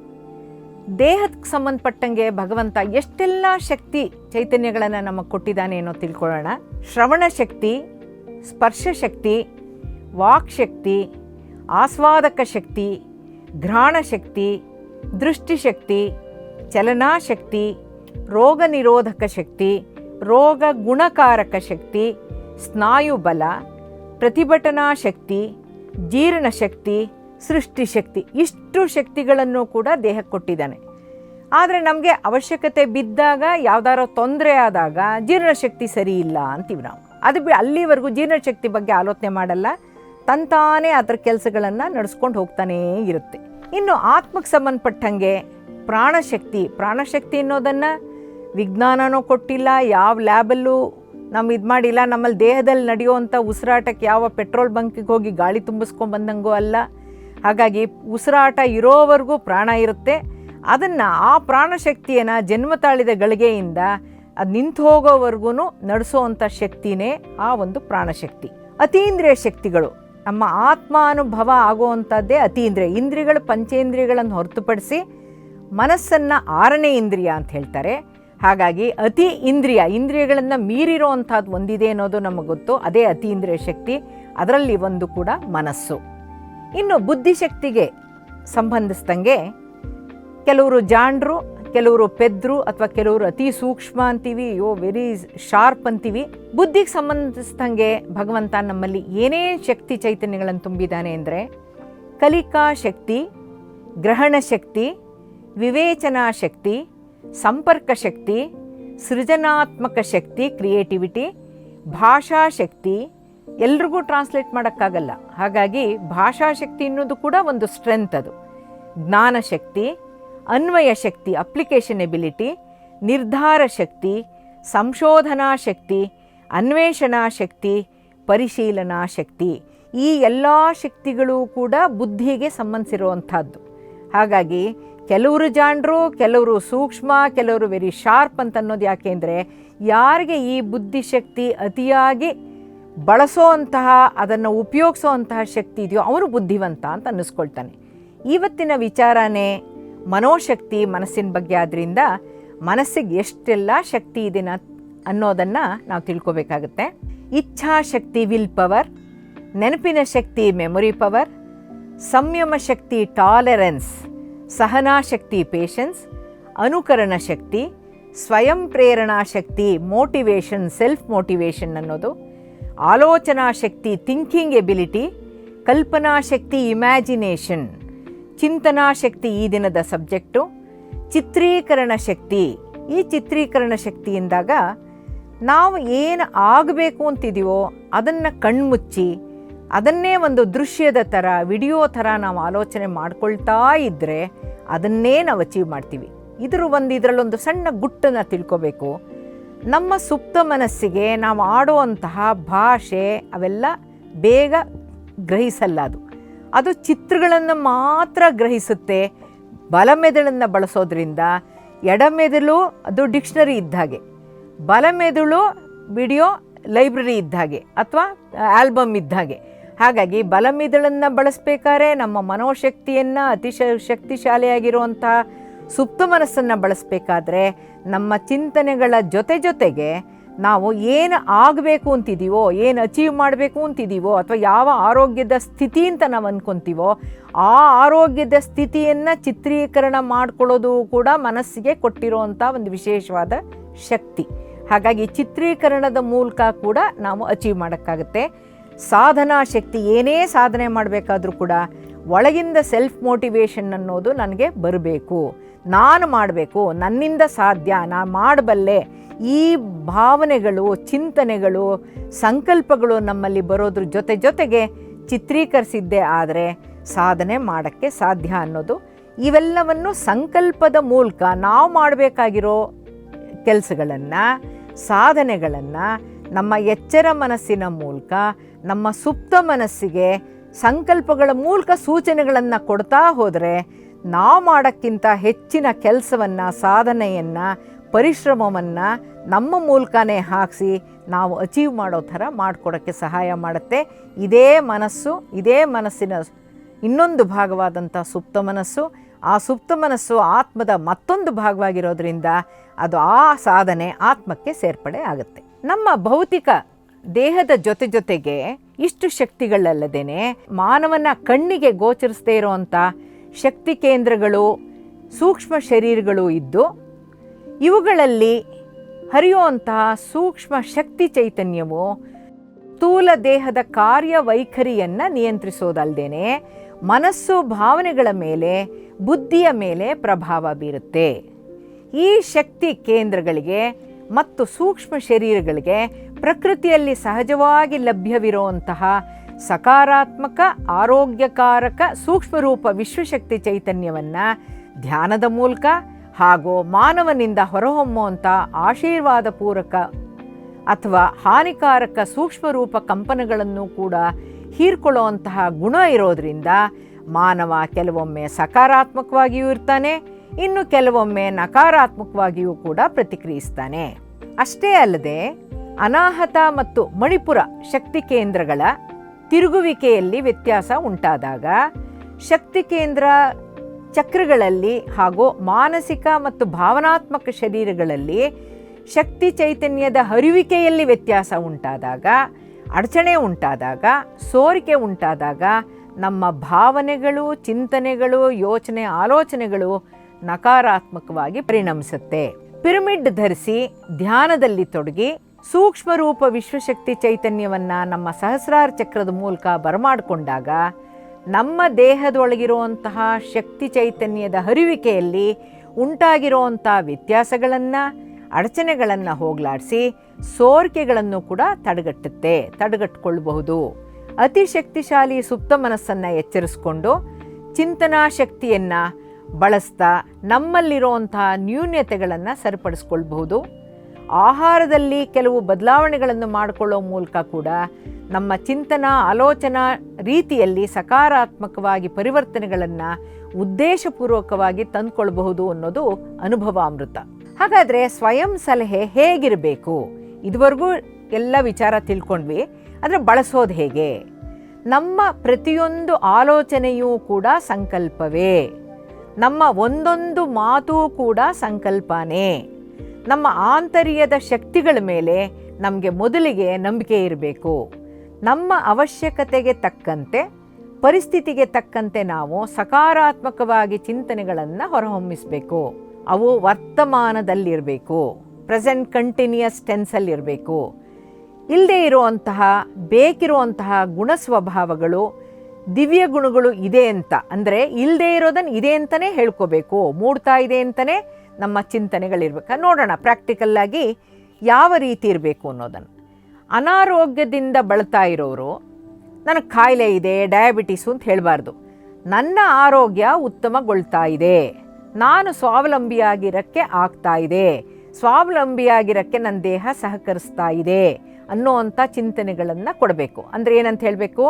ದೇಹಕ್ಕೆ ಸಂಬಂಧಪಟ್ಟಂಗೆ ಭಗವಂತ ಎಷ್ಟೆಲ್ಲ ಶಕ್ತಿ ಚೈತನ್ಯಗಳನ್ನು ನಮಗೆ ಕೊಟ್ಟಿದ್ದಾನೆ ಅನ್ನೋ ತಿಳ್ಕೊಳ್ಳೋಣ. ಶ್ರವಣ ಶಕ್ತಿ, ಸ್ಪರ್ಶ ಶಕ್ತಿ, ವಾಕ್ ಶಕ್ತಿ, ಆಸ್ವಾದಕ ಶಕ್ತಿ, ಘ್ರಾಣ ಶಕ್ತಿ ದೃಷ್ಟಿಶಕ್ತಿ, ಚಲನಾಶಕ್ತಿ ರೋಗ ನಿರೋಧಕ ಶಕ್ತಿ ರೋಗ ಗುಣಕಾರಕ ಶಕ್ತಿ, ಸ್ನಾಯುಬಲ ಪ್ರತಿಭಟನಾ ಶಕ್ತಿ ಜೀರ್ಣಶಕ್ತಿ, ಸೃಷ್ಟಿಶಕ್ತಿ ಇಷ್ಟು ಶಕ್ತಿಗಳನ್ನು ಕೂಡ ದೇಹಕ್ಕೆ ಕೊಟ್ಟಿದ್ದಾನೆ. ಆದರೆ ನಮಗೆ ಅವಶ್ಯಕತೆ ಬಿದ್ದಾಗ, ಯಾವ್ದಾರೋ ತೊಂದರೆ ಆದಾಗ ಜೀರ್ಣಶಕ್ತಿ ಸರಿ ಇಲ್ಲ ಅಂತೀವಿ ನಾವು ಅದು ಬಿ ಅಲ್ಲಿವರೆಗೂ ಜೀರ್ಣಶಕ್ತಿ ಬಗ್ಗೆ ಆಲೋಚನೆ ಮಾಡಲ್ಲ. ತಂತಾನೇ ಅದರ ಕೆಲಸಗಳನ್ನು ನಡೆಸ್ಕೊಂಡು ಹೋಗ್ತಾನೇ ಇರುತ್ತೆ. ಇನ್ನು ಆತ್ಮಕ್ಕೆ ಸಂಬಂಧಪಟ್ಟಂಗೆ ಪ್ರಾಣಶಕ್ತಿ ಪ್ರಾಣಶಕ್ತಿ ಅನ್ನೋದನ್ನು ವಿಜ್ಞಾನನೂ ಕೊಟ್ಟಿಲ್ಲ, ಯಾವ ಲ್ಯಾಬಲ್ಲೂ ನಮ್ಮ ಇದು ಮಾಡಿಲ್ಲ, ನಮ್ಮಲ್ಲಿ ದೇಹದಲ್ಲಿ ನಡೆಯುವಂಥ ಉಸಿರಾಟಕ್ಕೆ ಯಾವ ಪೆಟ್ರೋಲ್ ಬಂಕಿಗೆ ಹೋಗಿ ಗಾಳಿ ತುಂಬಿಸ್ಕೊಂಡು ಬಂದಂಗೂ ಅಲ್ಲ. ಹಾಗಾಗಿ ಉಸಿರಾಟ ಇರೋವರೆಗೂ ಪ್ರಾಣ ಇರುತ್ತೆ. ಅದನ್ನು ಆ ಪ್ರಾಣಶಕ್ತಿಯನ್ನು ಜನ್ಮ ತಾಳಿದ ಗಳಿಗೆಯಿಂದ ಅದು ನಿಂತು ಹೋಗೋವರೆಗೂ ನಡೆಸೋವಂಥ ಶಕ್ತಿನೇ ಆ ಒಂದು ಪ್ರಾಣಶಕ್ತಿ. ಅತೀಂದ್ರಿಯ ಶಕ್ತಿಗಳು. ನಮ್ಮ ಆತ್ಮಾನುಭವ ಆಗುವಂಥದ್ದೇ ಅತೀಂದ್ರಿಯ ಇಂದ್ರಿಯಗಳು ಪಂಚೇಂದ್ರಿಯಗಳನ್ನು ಹೊರತುಪಡಿಸಿ ಮನಸ್ಸನ್ನು ಆರನೇ ಇಂದ್ರಿಯ ಅಂತ ಹೇಳ್ತಾರೆ. ಹಾಗಾಗಿ ಅತಿ ಇಂದ್ರಿಯ, ಇಂದ್ರಿಯಗಳನ್ನು ಮೀರಿರೋ ಅಂಥದ್ದು ಒಂದಿದೆ ಅನ್ನೋದು ನಮಗೆ ಗೊತ್ತು. ಅದೇ ಅತೀಂದ್ರಿಯ ಶಕ್ತಿ, ಅದರಲ್ಲಿ ಒಂದು ಕೂಡ ಮನಸ್ಸು. ಇನ್ನು ಬುದ್ಧಿಶಕ್ತಿಗೆ ಸಂಬಂಧಿಸಿದಂಗೆ ಕೆಲವರು ಜಾಂಡ್ರು ಕೆಲವರು ಪೆದ್ರು ಅಥವಾ ಕೆಲವರು ಅತಿ ಸೂಕ್ಷ್ಮ ಅಂತೀವಿ, ಯೋ ವೆರಿ ಶಾರ್ಪ್ ಅಂತೀವಿ. ಬುದ್ಧಿಗೆ ಸಂಬಂಧಿಸಿದಂಗೆ ಭಗವಂತ ನಮ್ಮಲ್ಲಿ ಏನೇ ಶಕ್ತಿ ಚೈತನ್ಯಗಳನ್ನು ತುಂಬಿದ್ದಾನೆ ಅಂದರೆ ಕಲಿಕಾ ಶಕ್ತಿ, ಗ್ರಹಣ ಶಕ್ತಿ, ವಿವೇಚನಾ ಶಕ್ತಿ, ಸಂಪರ್ಕ ಶಕ್ತಿ, ಸೃಜನಾತ್ಮಕ ಶಕ್ತಿ, ಕ್ರಿಯೇಟಿವಿಟಿ, ಭಾಷಾ ಶಕ್ತಿ ಎಲ್ರಿಗೂ ಟ್ರಾನ್ಸ್ಲೇಟ್ ಮಾಡೋಕ್ಕಾಗಲ್ಲ. ಹಾಗಾಗಿ ಭಾಷಾ ಶಕ್ತಿ ಅನ್ನೋದು ಕೂಡ ಒಂದು ಸ್ಟ್ರೆಂತ್ ಅದು. ಜ್ಞಾನ ಶಕ್ತಿ ಅನ್ವಯ ಶಕ್ತಿ ಅಪ್ಲಿಕೇಶನ್ ಎಬಿಲಿಟಿ ನಿರ್ಧಾರ ಶಕ್ತಿ, ಸಂಶೋಧನಾ ಶಕ್ತಿ, ಅನ್ವೇಷಣಾ ಶಕ್ತಿ, ಪರಿಶೀಲನಾ ಶಕ್ತಿ. ಈ ಎಲ್ಲ ಶಕ್ತಿಗಳು ಕೂಡ ಬುದ್ಧಿಗೆ ಸಂಬಂಧಿಸಿರುವಂಥದ್ದು. ಹಾಗಾಗಿ ಕೆಲವರು ಜಾಣರು, ಕೆಲವರು ಸೂಕ್ಷ್ಮ, ಕೆಲವರು ವೆರಿ ಶಾರ್ಪ್ ಅಂತ ಅನ್ನೋದು ಯಾಕೆ ಅಂದರೆ ಯಾರಿಗೆ ಈ ಬುದ್ಧಿಶಕ್ತಿ ಅತಿಯಾಗಿ ಬಳಸೋವಂತಹ ಅದನ್ನು ಉಪಯೋಗಿಸೋವಂತಹ ಶಕ್ತಿ ಇದೆಯೋ ಅವನು ಬುದ್ಧಿವಂತ ಅಂತ ಅನ್ನಿಸ್ಕೊಳ್ತಾನೆ. ಇವತ್ತಿನ ವಿಚಾರನೇ ಮನೋಶಕ್ತಿ ಮನಸ್ಸಿನ ಬಗ್ಗೆ ಆದ್ದರಿಂದ ಮನಸ್ಸಿಗೆ ಎಷ್ಟೆಲ್ಲ ಶಕ್ತಿ ಇದೆ ಅನ್ನೋದನ್ನು ನಾವು ತಿಳ್ಕೊಬೇಕಾಗುತ್ತೆ. ಇಚ್ಛಾಶಕ್ತಿ ವಿಲ್ ಪವರ್ ನೆನಪಿನ ಶಕ್ತಿ ಮೆಮೊರಿ ಪವರ್ ಸಂಯಮ ಶಕ್ತಿ ಟಾಲರೆನ್ಸ್ ಸಹನಾ ಶಕ್ತಿ ಪೇಷನ್ಸ್ ಅನುಕರಣ ಶಕ್ತಿ, ಸ್ವಯಂ ಪ್ರೇರಣಾ ಶಕ್ತಿ ಮೋಟಿವೇಶನ್ ಸೆಲ್ಫ್ ಮೋಟಿವೇಶನ್ ಅನ್ನೋದು, ಆಲೋಚನಾ ಶಕ್ತಿ ಥಿಂಕಿಂಗ್ ಎಬಿಲಿಟಿ ಕಲ್ಪನಾ ಶಕ್ತಿ ಇಮ್ಯಾಜಿನೇಷನ್ ಚಿಂತನಾ ಶಕ್ತಿ ಈ ದಿನದ ಸಬ್ಜೆಕ್ಟು. ಚಿತ್ರೀಕರಣ ಶಕ್ತಿ. ಈ ಚಿತ್ರೀಕರಣ ಶಕ್ತಿಯಿಂದಾಗ ನಾವು ಏನು ಆಗಬೇಕು ಅಂತಿದೀವೋ ಅದನ್ನು ಕಣ್ಮುಚ್ಚಿ, ಅದನ್ನೇ ಒಂದು ದೃಶ್ಯದ ಥರ, ವಿಡಿಯೋ ಥರ ನಾವು ಆಲೋಚನೆ ಮಾಡ್ಕೊಳ್ತಾ ಇದ್ದರೆ ಅದನ್ನೇ ನಾವು ಅಚೀವ್ ಮಾಡ್ತೀವಿ. ಇದ್ರ ಒಂದು ಇದರಲ್ಲೊಂದು ಸಣ್ಣ ಗುಟ್ಟನ್ನು ತಿಳ್ಕೋಬೇಕು. ನಮ್ಮ ಸುಪ್ತ ಮನಸ್ಸಿಗೆ ನಾವು ಆಡುವಂತಹ ಭಾಷೆ ಅವೆಲ್ಲ ಬೇಗ ಗ್ರಹಿಸಲ್ಲ ಅದು. ಅದು ಚಿತ್ರಗಳನ್ನು ಮಾತ್ರ ಗ್ರಹಿಸುತ್ತೆ. ಬಲಮೆದುಳನ್ನು ಬಳಸೋದ್ರಿಂದ ಎಡಮೆದುಳು ಅದು ಡಿಕ್ಷನರಿ ಇದ್ದಾಗೆ ಬಲಮೆದುಳು ವಿಡಿಯೋ ಲೈಬ್ರರಿ ಇದ್ದ ಹಾಗೆ ಅಥವಾ ಆಲ್ಬಮ್ ಇದ್ದ ಹಾಗೆ. ಹಾಗಾಗಿ ಬಲಮಿದುಳನ್ನು ಬಳಸಬೇಕಾದ್ರೆ ನಮ್ಮ ಮನೋಶಕ್ತಿಯನ್ನು ಅತಿಶ ಶಕ್ತಿಶಾಲಿಯಾಗಿರುವಂತಹ ಸುಪ್ತ ಮನಸ್ಸನ್ನು ಬಳಸಬೇಕಾದ್ರೆ ನಮ್ಮ ಚಿಂತನೆಗಳ ಜೊತೆ ಜೊತೆಗೆ ನಾವು ಏನು ಆಗಬೇಕು ಅಂತಿದ್ದೀವೋ ಏನು ಅಚೀವ್ ಮಾಡಬೇಕು ಅಂತಿದ್ದೀವೋ ಅಥವಾ ಯಾವ ಆರೋಗ್ಯದ ಸ್ಥಿತಿ ಅಂತ ನಾವು ಅಂದ್ಕೊತೀವೋ ಆ ಆರೋಗ್ಯದ ಸ್ಥಿತಿಯನ್ನು ಚಿತ್ರೀಕರಣ ಮಾಡಿಕೊಳ್ಳೋದು ಕೂಡ ಮನಸ್ಸಿಗೆ ಕೊಟ್ಟಿರುವಂಥ ಒಂದು ವಿಶೇಷವಾದ ಶಕ್ತಿ. ಹಾಗಾಗಿ ಚಿತ್ರೀಕರಣದ ಮೂಲಕ ಕೂಡ ನಾವು ಅಚೀವ್ ಮಾಡೋಕ್ಕಾಗುತ್ತೆ. ಸಾಧನಾ ಶಕ್ತಿ ಏನೇ ಸಾಧನೆ ಮಾಡಬೇಕಾದ್ರೂ ಕೂಡ ಒಳಗಿಂದ ಸೆಲ್ಫ್ ಮೋಟಿವೇಶನ್ ಅನ್ನೋದು ನನಗೆ ಬರಬೇಕು. ನಾನು ಮಾಡಬೇಕು, ನನ್ನಿಂದ ಸಾಧ್ಯ, ನಾನು ಮಾಡಬಲ್ಲೆ ಈ ಭಾವನೆಗಳು, ಚಿಂತನೆಗಳು, ಸಂಕಲ್ಪಗಳು ನಮ್ಮಲ್ಲಿ ಬರೋದ್ರ ಜೊತೆ ಜೊತೆಗೆ ಚಿತ್ರೀಕರಿಸಿದ್ದೇ ಆದರೆ ಸಾಧನೆ ಮಾಡೋಕ್ಕೆ ಸಾಧ್ಯ ಅನ್ನೋದು ಇವೆಲ್ಲವನ್ನು ಸಂಕಲ್ಪದ ಮೂಲಕ ನಾವು ಮಾಡಬೇಕಾಗಿರೋ ಕೆಲಸಗಳನ್ನು, ಸಾಧನೆಗಳನ್ನು ನಮ್ಮ ಎಚ್ಚರ ಮನಸ್ಸಿನ ಮೂಲಕ, ನಮ್ಮ ಸುಪ್ತ ಮನಸ್ಸಿಗೆ ಸಂಕಲ್ಪಗಳ ಮೂಲಕ ಸೂಚನೆಗಳನ್ನು ಕೊಡ್ತಾ ಹೋದರೆ ನಾವು ಮಾಡೋಕ್ಕಿಂತ ಹೆಚ್ಚಿನ ಕೆಲಸವನ್ನು, ಸಾಧನೆಯನ್ನು ಪರಿಶ್ರಮವನ್ನು ನಮ್ಮ ಮೂಲಕನೇ ಹಾಕಿಸಿ ನಾವು ಅಚೀವ್ ಮಾಡೋ ಥರ ಮಾಡಿಕೊಡೋಕ್ಕೆ ಸಹಾಯ ಮಾಡುತ್ತೆ. ಇದೇ ಮನಸ್ಸು, ಇದೇ ಮನಸ್ಸಿನ ಇನ್ನೊಂದು ಭಾಗವಾದಂಥ ಸುಪ್ತ ಮನಸ್ಸು. ಆ ಸುಪ್ತ ಮನಸ್ಸು ಆತ್ಮದ ಮತ್ತೊಂದು ಭಾಗವಾಗಿರೋದ್ರಿಂದ ಅದು ಆ ಸಾಧನೆ ಆತ್ಮಕ್ಕೆ ಸೇರ್ಪಡೆ ಆಗುತ್ತೆ. ನಮ್ಮ ಭೌತಿಕ ದೇಹದ ಜೊತೆ ಜೊತೆಗೆ ಇಷ್ಟು ಶಕ್ತಿಗಳಲ್ಲದೇನೆ ಮಾನವನ ಕಣ್ಣಿಗೆ ಗೋಚರಿಸದೇ ಇರುವಂಥ ಶಕ್ತಿ ಕೇಂದ್ರಗಳು, ಸೂಕ್ಷ್ಮ ಶರೀರಗಳು ಇದ್ದು ಇವುಗಳಲ್ಲಿ ಹರಿಯುವಂತಹ ಸೂಕ್ಷ್ಮ ಶಕ್ತಿ ಚೈತನ್ಯವು ಸ್ಥೂಲ ದೇಹದ ಕಾರ್ಯವೈಖರಿಯನ್ನು ನಿಯಂತ್ರಿಸೋದಲ್ಲದೇ ಮನಸ್ಸು ಭಾವನೆಗಳ ಮೇಲೆ, ಬುದ್ಧಿಯ ಮೇಲೆ ಪ್ರಭಾವ ಬೀರುತ್ತೆ. ಈ ಶಕ್ತಿ ಕೇಂದ್ರಗಳಿಗೆ ಮತ್ತು ಸೂಕ್ಷ್ಮ ಶರೀರಗಳಿಗೆ ಪ್ರಕೃತಿಯಲ್ಲಿ ಸಹಜವಾಗಿ ಲಭ್ಯವಿರುವಂತಹ ಸಕಾರಾತ್ಮಕ, ಆರೋಗ್ಯಕಾರಕ ಸೂಕ್ಷ್ಮರೂಪ ವಿಶ್ವಶಕ್ತಿ ಚೈತನ್ಯವನ್ನು ಧ್ಯಾನದ ಮೂಲಕ ಹಾಗೂ ಮಾನವನಿಂದ ಹೊರಹೊಮ್ಮುವಂಥ ಆಶೀರ್ವಾದ ಪೂರಕ ಅಥವಾ ಹಾನಿಕಾರಕ ಸೂಕ್ಷ್ಮರೂಪ ಕಂಪನಗಳನ್ನು ಕೂಡ ಹೀರ್ಕೊಳ್ಳುವಂತಹ ಗುಣ ಇರೋದರಿಂದ ಮಾನವ ಕೆಲವೊಮ್ಮೆ ಸಕಾರಾತ್ಮಕವಾಗಿಯೂ ಇರ್ತಾನೆ, ಇನ್ನು ಕೆಲವೊಮ್ಮೆ ನಕಾರಾತ್ಮಕವಾಗಿಯೂ ಕೂಡ ಪ್ರತಿಕ್ರಿಯಿಸ್ತಾನೆ. ಅಷ್ಟೇ ಅಲ್ಲದೆ ಅನಾಹತ ಮತ್ತು ಮಣಿಪುರ ಶಕ್ತಿ ಕೇಂದ್ರಗಳ ತಿರುಗುವಿಕೆಯಲ್ಲಿ ವ್ಯತ್ಯಾಸ ಉಂಟಾದಾಗ ಶಕ್ತಿ ಕೇಂದ್ರ ಚಕ್ರಗಳಲ್ಲಿ ಹಾಗೂ ಮಾನಸಿಕ ಮತ್ತು ಭಾವನಾತ್ಮಕ ಶರೀರಗಳಲ್ಲಿ ಶಕ್ತಿ ಚೈತನ್ಯದ ಹರಿವಿಕೆಯಲ್ಲಿ ವ್ಯತ್ಯಾಸ ಉಂಟಾದಾಗ, ಅಡಚಣೆ ಉಂಟಾದಾಗ, ಸೋರಿಕೆ ಉಂಟಾದಾಗ ನಮ್ಮ ಭಾವನೆಗಳು, ಚಿಂತನೆಗಳು, ಯೋಚನೆ, ಆಲೋಚನೆಗಳು ನಕಾರಾತ್ಮಕವಾಗಿ ಪರಿಣಮಿಸುತ್ತೆ. ಪಿರಮಿಡ್ ಧರಿಸಿ ಧ್ಯಾನದಲ್ಲಿ ತೊಡಗಿ ಸೂಕ್ಷ್ಮ ರೂಪ ವಿಶ್ವಶಕ್ತಿ ಚೈತನ್ಯವನ್ನು ನಮ್ಮ ಸಹಸ್ರಾರ ಚಕ್ರದ ಮೂಲಕ ಬರಮಾಡಿಕೊಂಡಾಗ ನಮ್ಮ ದೇಹದೊಳಗಿರುವಂತಹ ಶಕ್ತಿ ಚೈತನ್ಯದ ಹರಿವಿಕೆಯಲ್ಲಿ ಉಂಟಾಗಿರುವಂಥ ವ್ಯತ್ಯಾಸಗಳನ್ನು, ಅಡಚಣೆಗಳನ್ನು ಹೋಗಲಾಡಿಸಿ ಸೋರಿಕೆಗಳನ್ನು ಕೂಡ ತಡೆಗಟ್ಟುತ್ತೆ ತಡೆಗಟ್ಟಿಕೊಳ್ಳಬಹುದು ಅತಿ ಶಕ್ತಿಶಾಲಿ ಸುಪ್ತ ಮನಸ್ಸನ್ನು ಎಚ್ಚರಿಸ್ಕೊಂಡು ಚಿಂತನಾ ಶಕ್ತಿಯನ್ನು ಬಳಸ್ತಾ ನಮ್ಮಲ್ಲಿರುವಂತಹ ನ್ಯೂನ್ಯತೆಗಳನ್ನು ಸರಿಪಡಿಸ್ಕೊಳ್ಬಹುದು. ಆಹಾರದಲ್ಲಿ ಕೆಲವು ಬದಲಾವಣೆಗಳನ್ನು ಮಾಡಿಕೊಳ್ಳೋ ಮೂಲಕ ಕೂಡ ನಮ್ಮ ಚಿಂತನಾ, ಆಲೋಚನಾ ರೀತಿಯಲ್ಲಿ ಸಕಾರಾತ್ಮಕವಾಗಿ ಪರಿವರ್ತನೆಗಳನ್ನು ಉದ್ದೇಶಪೂರ್ವಕವಾಗಿ ತಂದುಕೊಳ್ಬಹುದು ಅನ್ನೋದು ಅನುಭವ ಅಮೃತ ಹಾಗಾದರೆ ಸ್ವಯಂ ಸಲಹೆ ಹೇಗಿರಬೇಕು? ಇದುವರೆಗೂ ಎಲ್ಲ ವಿಚಾರ ತಿಳ್ಕೊಂಡ್ವಿ ಅಂದರೆ ಬಳಸೋದು ಹೇಗೆ? ನಮ್ಮ ಪ್ರತಿಯೊಂದು ಆಲೋಚನೆಯೂ ಕೂಡ ಸಂಕಲ್ಪವೇ. ನಮ್ಮ ಒಂದೊಂದು ಮಾತು ಕೂಡ ಸಂಕಲ್ಪನೇ. ನಮ್ಮ ಆಂತರ್ಯದ ಶಕ್ತಿಗಳ ಮೇಲೆ ನಮಗೆ ಮೊದಲಿಗೆ ನಂಬಿಕೆ ಇರಬೇಕು. ನಮ್ಮ ಅವಶ್ಯಕತೆಗೆ ತಕ್ಕಂತೆ, ಪರಿಸ್ಥಿತಿಗೆ ತಕ್ಕಂತೆ ನಾವು ಸಕಾರಾತ್ಮಕವಾಗಿ ಚಿಂತನೆಗಳನ್ನು ಹೊರಹೊಮ್ಮಿಸಬೇಕು. ಅವು ವರ್ತಮಾನದಲ್ಲಿರಬೇಕು. Present continuous ಟೆನ್ಸಲ್ಲಿರಬೇಕು. ಇಲ್ಲದೇ ಇರುವಂತಹ, ಬೇಕಿರುವಂತಹ ಗುಣ ಸ್ವಭಾವಗಳು ದಿವ್ಯ ಗುಣಗಳು ಇದೆ ಅಂತ. ಅಂದರೆ ಇಲ್ಲದೇ ಇರೋದನ್ನು ಇದೆ ಅಂತಲೇ ಹೇಳ್ಕೋಬೇಕು. ಮೂಡ್ತಾ ಇದೆ ಅಂತಲೇ ನಮ್ಮ ಚಿಂತನೆಗಳಿರ್ಬೇಕು. ನೋಡೋಣ ಪ್ರಾಕ್ಟಿಕಲ್ಲಾಗಿ ಯಾವ ರೀತಿ ಇರಬೇಕು ಅನ್ನೋದನ್ನು. ಅನಾರೋಗ್ಯದಿಂದ ಬಳತಾ ಇರೋರು, ನನಗೆ ಕಾಯಿಲೆ ಇದೆ ಡಯಾಬಿಟೀಸು ಅಂತ ಹೇಳಬಾರ್ದು. ನನ್ನ ಆರೋಗ್ಯ ಉತ್ತಮಗೊಳ್ತಾ ಇದೆ. ನಾನು ಸ್ವಾವಲಂಬಿಯಾಗಿರಕ್ಕೆ ಆಗ್ತಾ ಇದೆ. ಸ್ವಾವಲಂಬಿಯಾಗಿರಕ್ಕೆ ನನ್ನ ದೇಹ ಸಹಕರಿಸ್ತಾ ಇದೆ ಅನ್ನೋವಂಥ ಚಿಂತನೆಗಳನ್ನು ಕೊಡಬೇಕು. ಅಂದರೆ ಏನಂತ ಹೇಳಬೇಕು?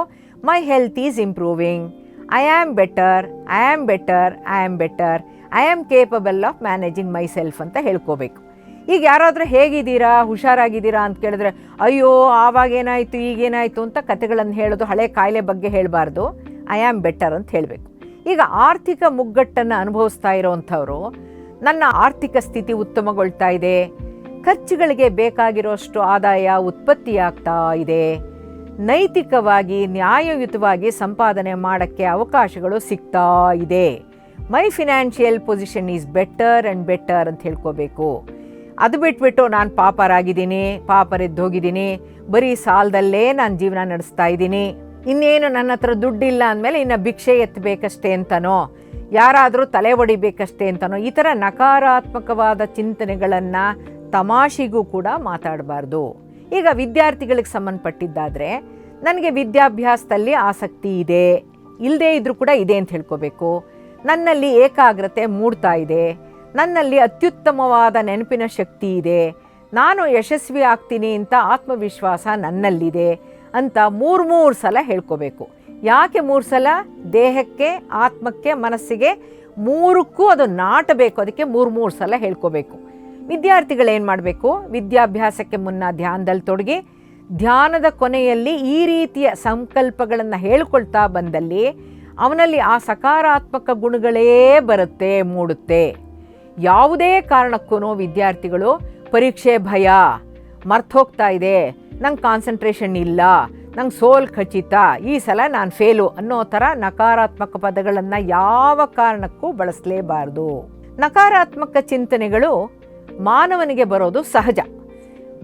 My health is improving I am better I am better I am better I am capable of managing myself ಅಂತ ಹೇಳ್ಕೋಬೇಕು. ಈಗ ಯಾರಾದರೂ ಹೇಗಿದ್ದೀರಾ? ಹುಷಾರಾಗಿದ್ದೀರಾ ಅಂತ ಕೇಳಿದ್ರೆ, ಅಯ್ಯೋ ಆವಾಗೇನಾಯಿತು ಈಗೇನಾಯಿತು ಅಂತ ಕತೆಗಳನ್ನು ಹೇಳೋದು, ಹಳೆ ಕಾಯಿಲೆ ಬಗ್ಗೆ ಹೇಳಬಾರ್ದು. ಐ ಆಮ್ ಬೆಟರ್ ಅಂತ ಹೇಳಬೇಕು. ಈಗ ಆರ್ಥಿಕ ಮುಗ್ಗಟ್ಟನ್ನು ಅನುಭವಿಸ್ತಾ ಇರೋವಂಥವ್ರು ನನ್ನ ಆರ್ಥಿಕ ಸ್ಥಿತಿ ಉತ್ತಮಗೊಳ್ತಾ ಇದೆ. ಖರ್ಚುಗಳಿಗೆ ಬೇಕಾಗಿರೋಷ್ಟು ಆದಾಯ ಉತ್ಪತ್ತಿಯಾಗ್ತಾ ಇದೆ. ನೈತಿಕವಾಗಿ, ನ್ಯಾಯಯುತವಾಗಿ ಸಂಪಾದನೆ ಮಾಡೋಕ್ಕೆ ಅವಕಾಶಗಳು ಸಿಗ್ತಾ ಇದೆ. My financial position is better and better ಅಂತ ಹೇಳ್ಕೋಬೇಕು. ಅದು ಬಿಟ್ಬಿಟ್ಟು ನಾನು ಪಾಪರಾಗಿದ್ದೀನಿ, ಪಾಪರಿದ್ದೋಗಿದ್ದೀನಿ, ಬರೀ ಸಾಲದಲ್ಲೇ ನಾನು ಜೀವನ ನಡೆಸ್ತಾ ಇದ್ದೀನಿ. ಇನ್ನೇನು ನನ್ನ ಹತ್ರ ದುಡ್ಡಿಲ್ಲ ಅಂದಮೇಲೆ ಇನ್ನು ಭಿಕ್ಷೆ ಎತ್ತಬೇಕಷ್ಟೇ ಅಂತನೋ, ಯಾರಾದರೂ ತಲೆ ಒಡಿಬೇಕಷ್ಟೇ ಅಂತನೋ, ಈ ಥರ ನಕಾರಾತ್ಮಕವಾದ ಚಿಂತನೆಗಳನ್ನು ತಮಾಷೆಗೂ ಕೂಡ ಮಾತಾಡಬಾರ್ದು. ಈಗ ವಿದ್ಯಾರ್ಥಿಗಳಿಗೆ ಸಂಬಂಧಪಟ್ಟಿದ್ದಾದರೆ ನನಗೆ ವಿದ್ಯಾಭ್ಯಾಸದಲ್ಲಿ ಆಸಕ್ತಿ ಇದೆ ಇಲ್ಲದೇ ಇದ್ರೂ ಕೂಡ ಇದೆ ಅಂತ ಹೇಳ್ಕೋಬೇಕು. ನನ್ನಲ್ಲಿ ಏಕಾಗ್ರತೆ ಮೂಡ್ತಾ ಇದೆ. ನನ್ನಲ್ಲಿ ಅತ್ಯುತ್ತಮವಾದ ನೆನಪಿನ ಶಕ್ತಿ ಇದೆ. ನಾನು ಯಶಸ್ವಿ ಆಗ್ತೀನಿ ಅಂತ ಆತ್ಮವಿಶ್ವಾಸ ನನ್ನಲ್ಲಿದೆ ಅಂತ ಮೂರು ಮೂರು ಸಲ ಹೇಳ್ಕೋಬೇಕು. ಯಾಕೆ ಮೂರು ಸಲ? ದೇಹಕ್ಕೆ, ಆತ್ಮಕ್ಕೆ, ಮನಸ್ಸಿಗೆ ಮೂರಕ್ಕೂ ಅದು ನಾಟಬೇಕು. ಅದಕ್ಕೆ ಮೂರು ಮೂರು ಸಲ ಹೇಳ್ಕೋಬೇಕು. ವಿದ್ಯಾರ್ಥಿಗಳೇನು ಮಾಡಬೇಕು? ವಿದ್ಯಾಭ್ಯಾಸಕ್ಕೆ ಮುನ್ನ ಧ್ಯಾನದಲ್ಲಿ ತೊಡಗಿ ಧ್ಯಾನದ ಕೊನೆಯಲ್ಲಿ ಈ ರೀತಿಯ ಸಂಕಲ್ಪಗಳನ್ನು ಹೇಳ್ಕೊಳ್ತಾ ಬಂದಲ್ಲಿ ಅವನಲ್ಲಿ ಆ ಸಕಾರಾತ್ಮಕ ಗುಣಗಳೇ ಬರುತ್ತೆ, ಮೂಡುತ್ತೆ. ಯಾವುದೇ ಕಾರಣಕ್ಕೂ ವಿದ್ಯಾರ್ಥಿಗಳು ಪರೀಕ್ಷೆ ಭಯ. ಮರ್ತೋಗ್ತಾ ಇದೆ. ನಂಗೆ ಕಾನ್ಸಂಟ್ರೇಷನ್ ಇಲ್ಲ. ನಂಗೆ ಸೋಲ್ ಖಚಿತ. ಈ ಸಲ ನಾನು ಫೇಲು ಅನ್ನೋ ಥರ ನಕಾರಾತ್ಮಕ ಪದಗಳನ್ನು ಯಾವ ಕಾರಣಕ್ಕೂ ಬಳಸಲೇಬಾರ್ದು. ನಕಾರಾತ್ಮಕ ಚಿಂತನೆಗಳು ಮಾನವನಿಗೆ ಬರೋದು ಸಹಜ.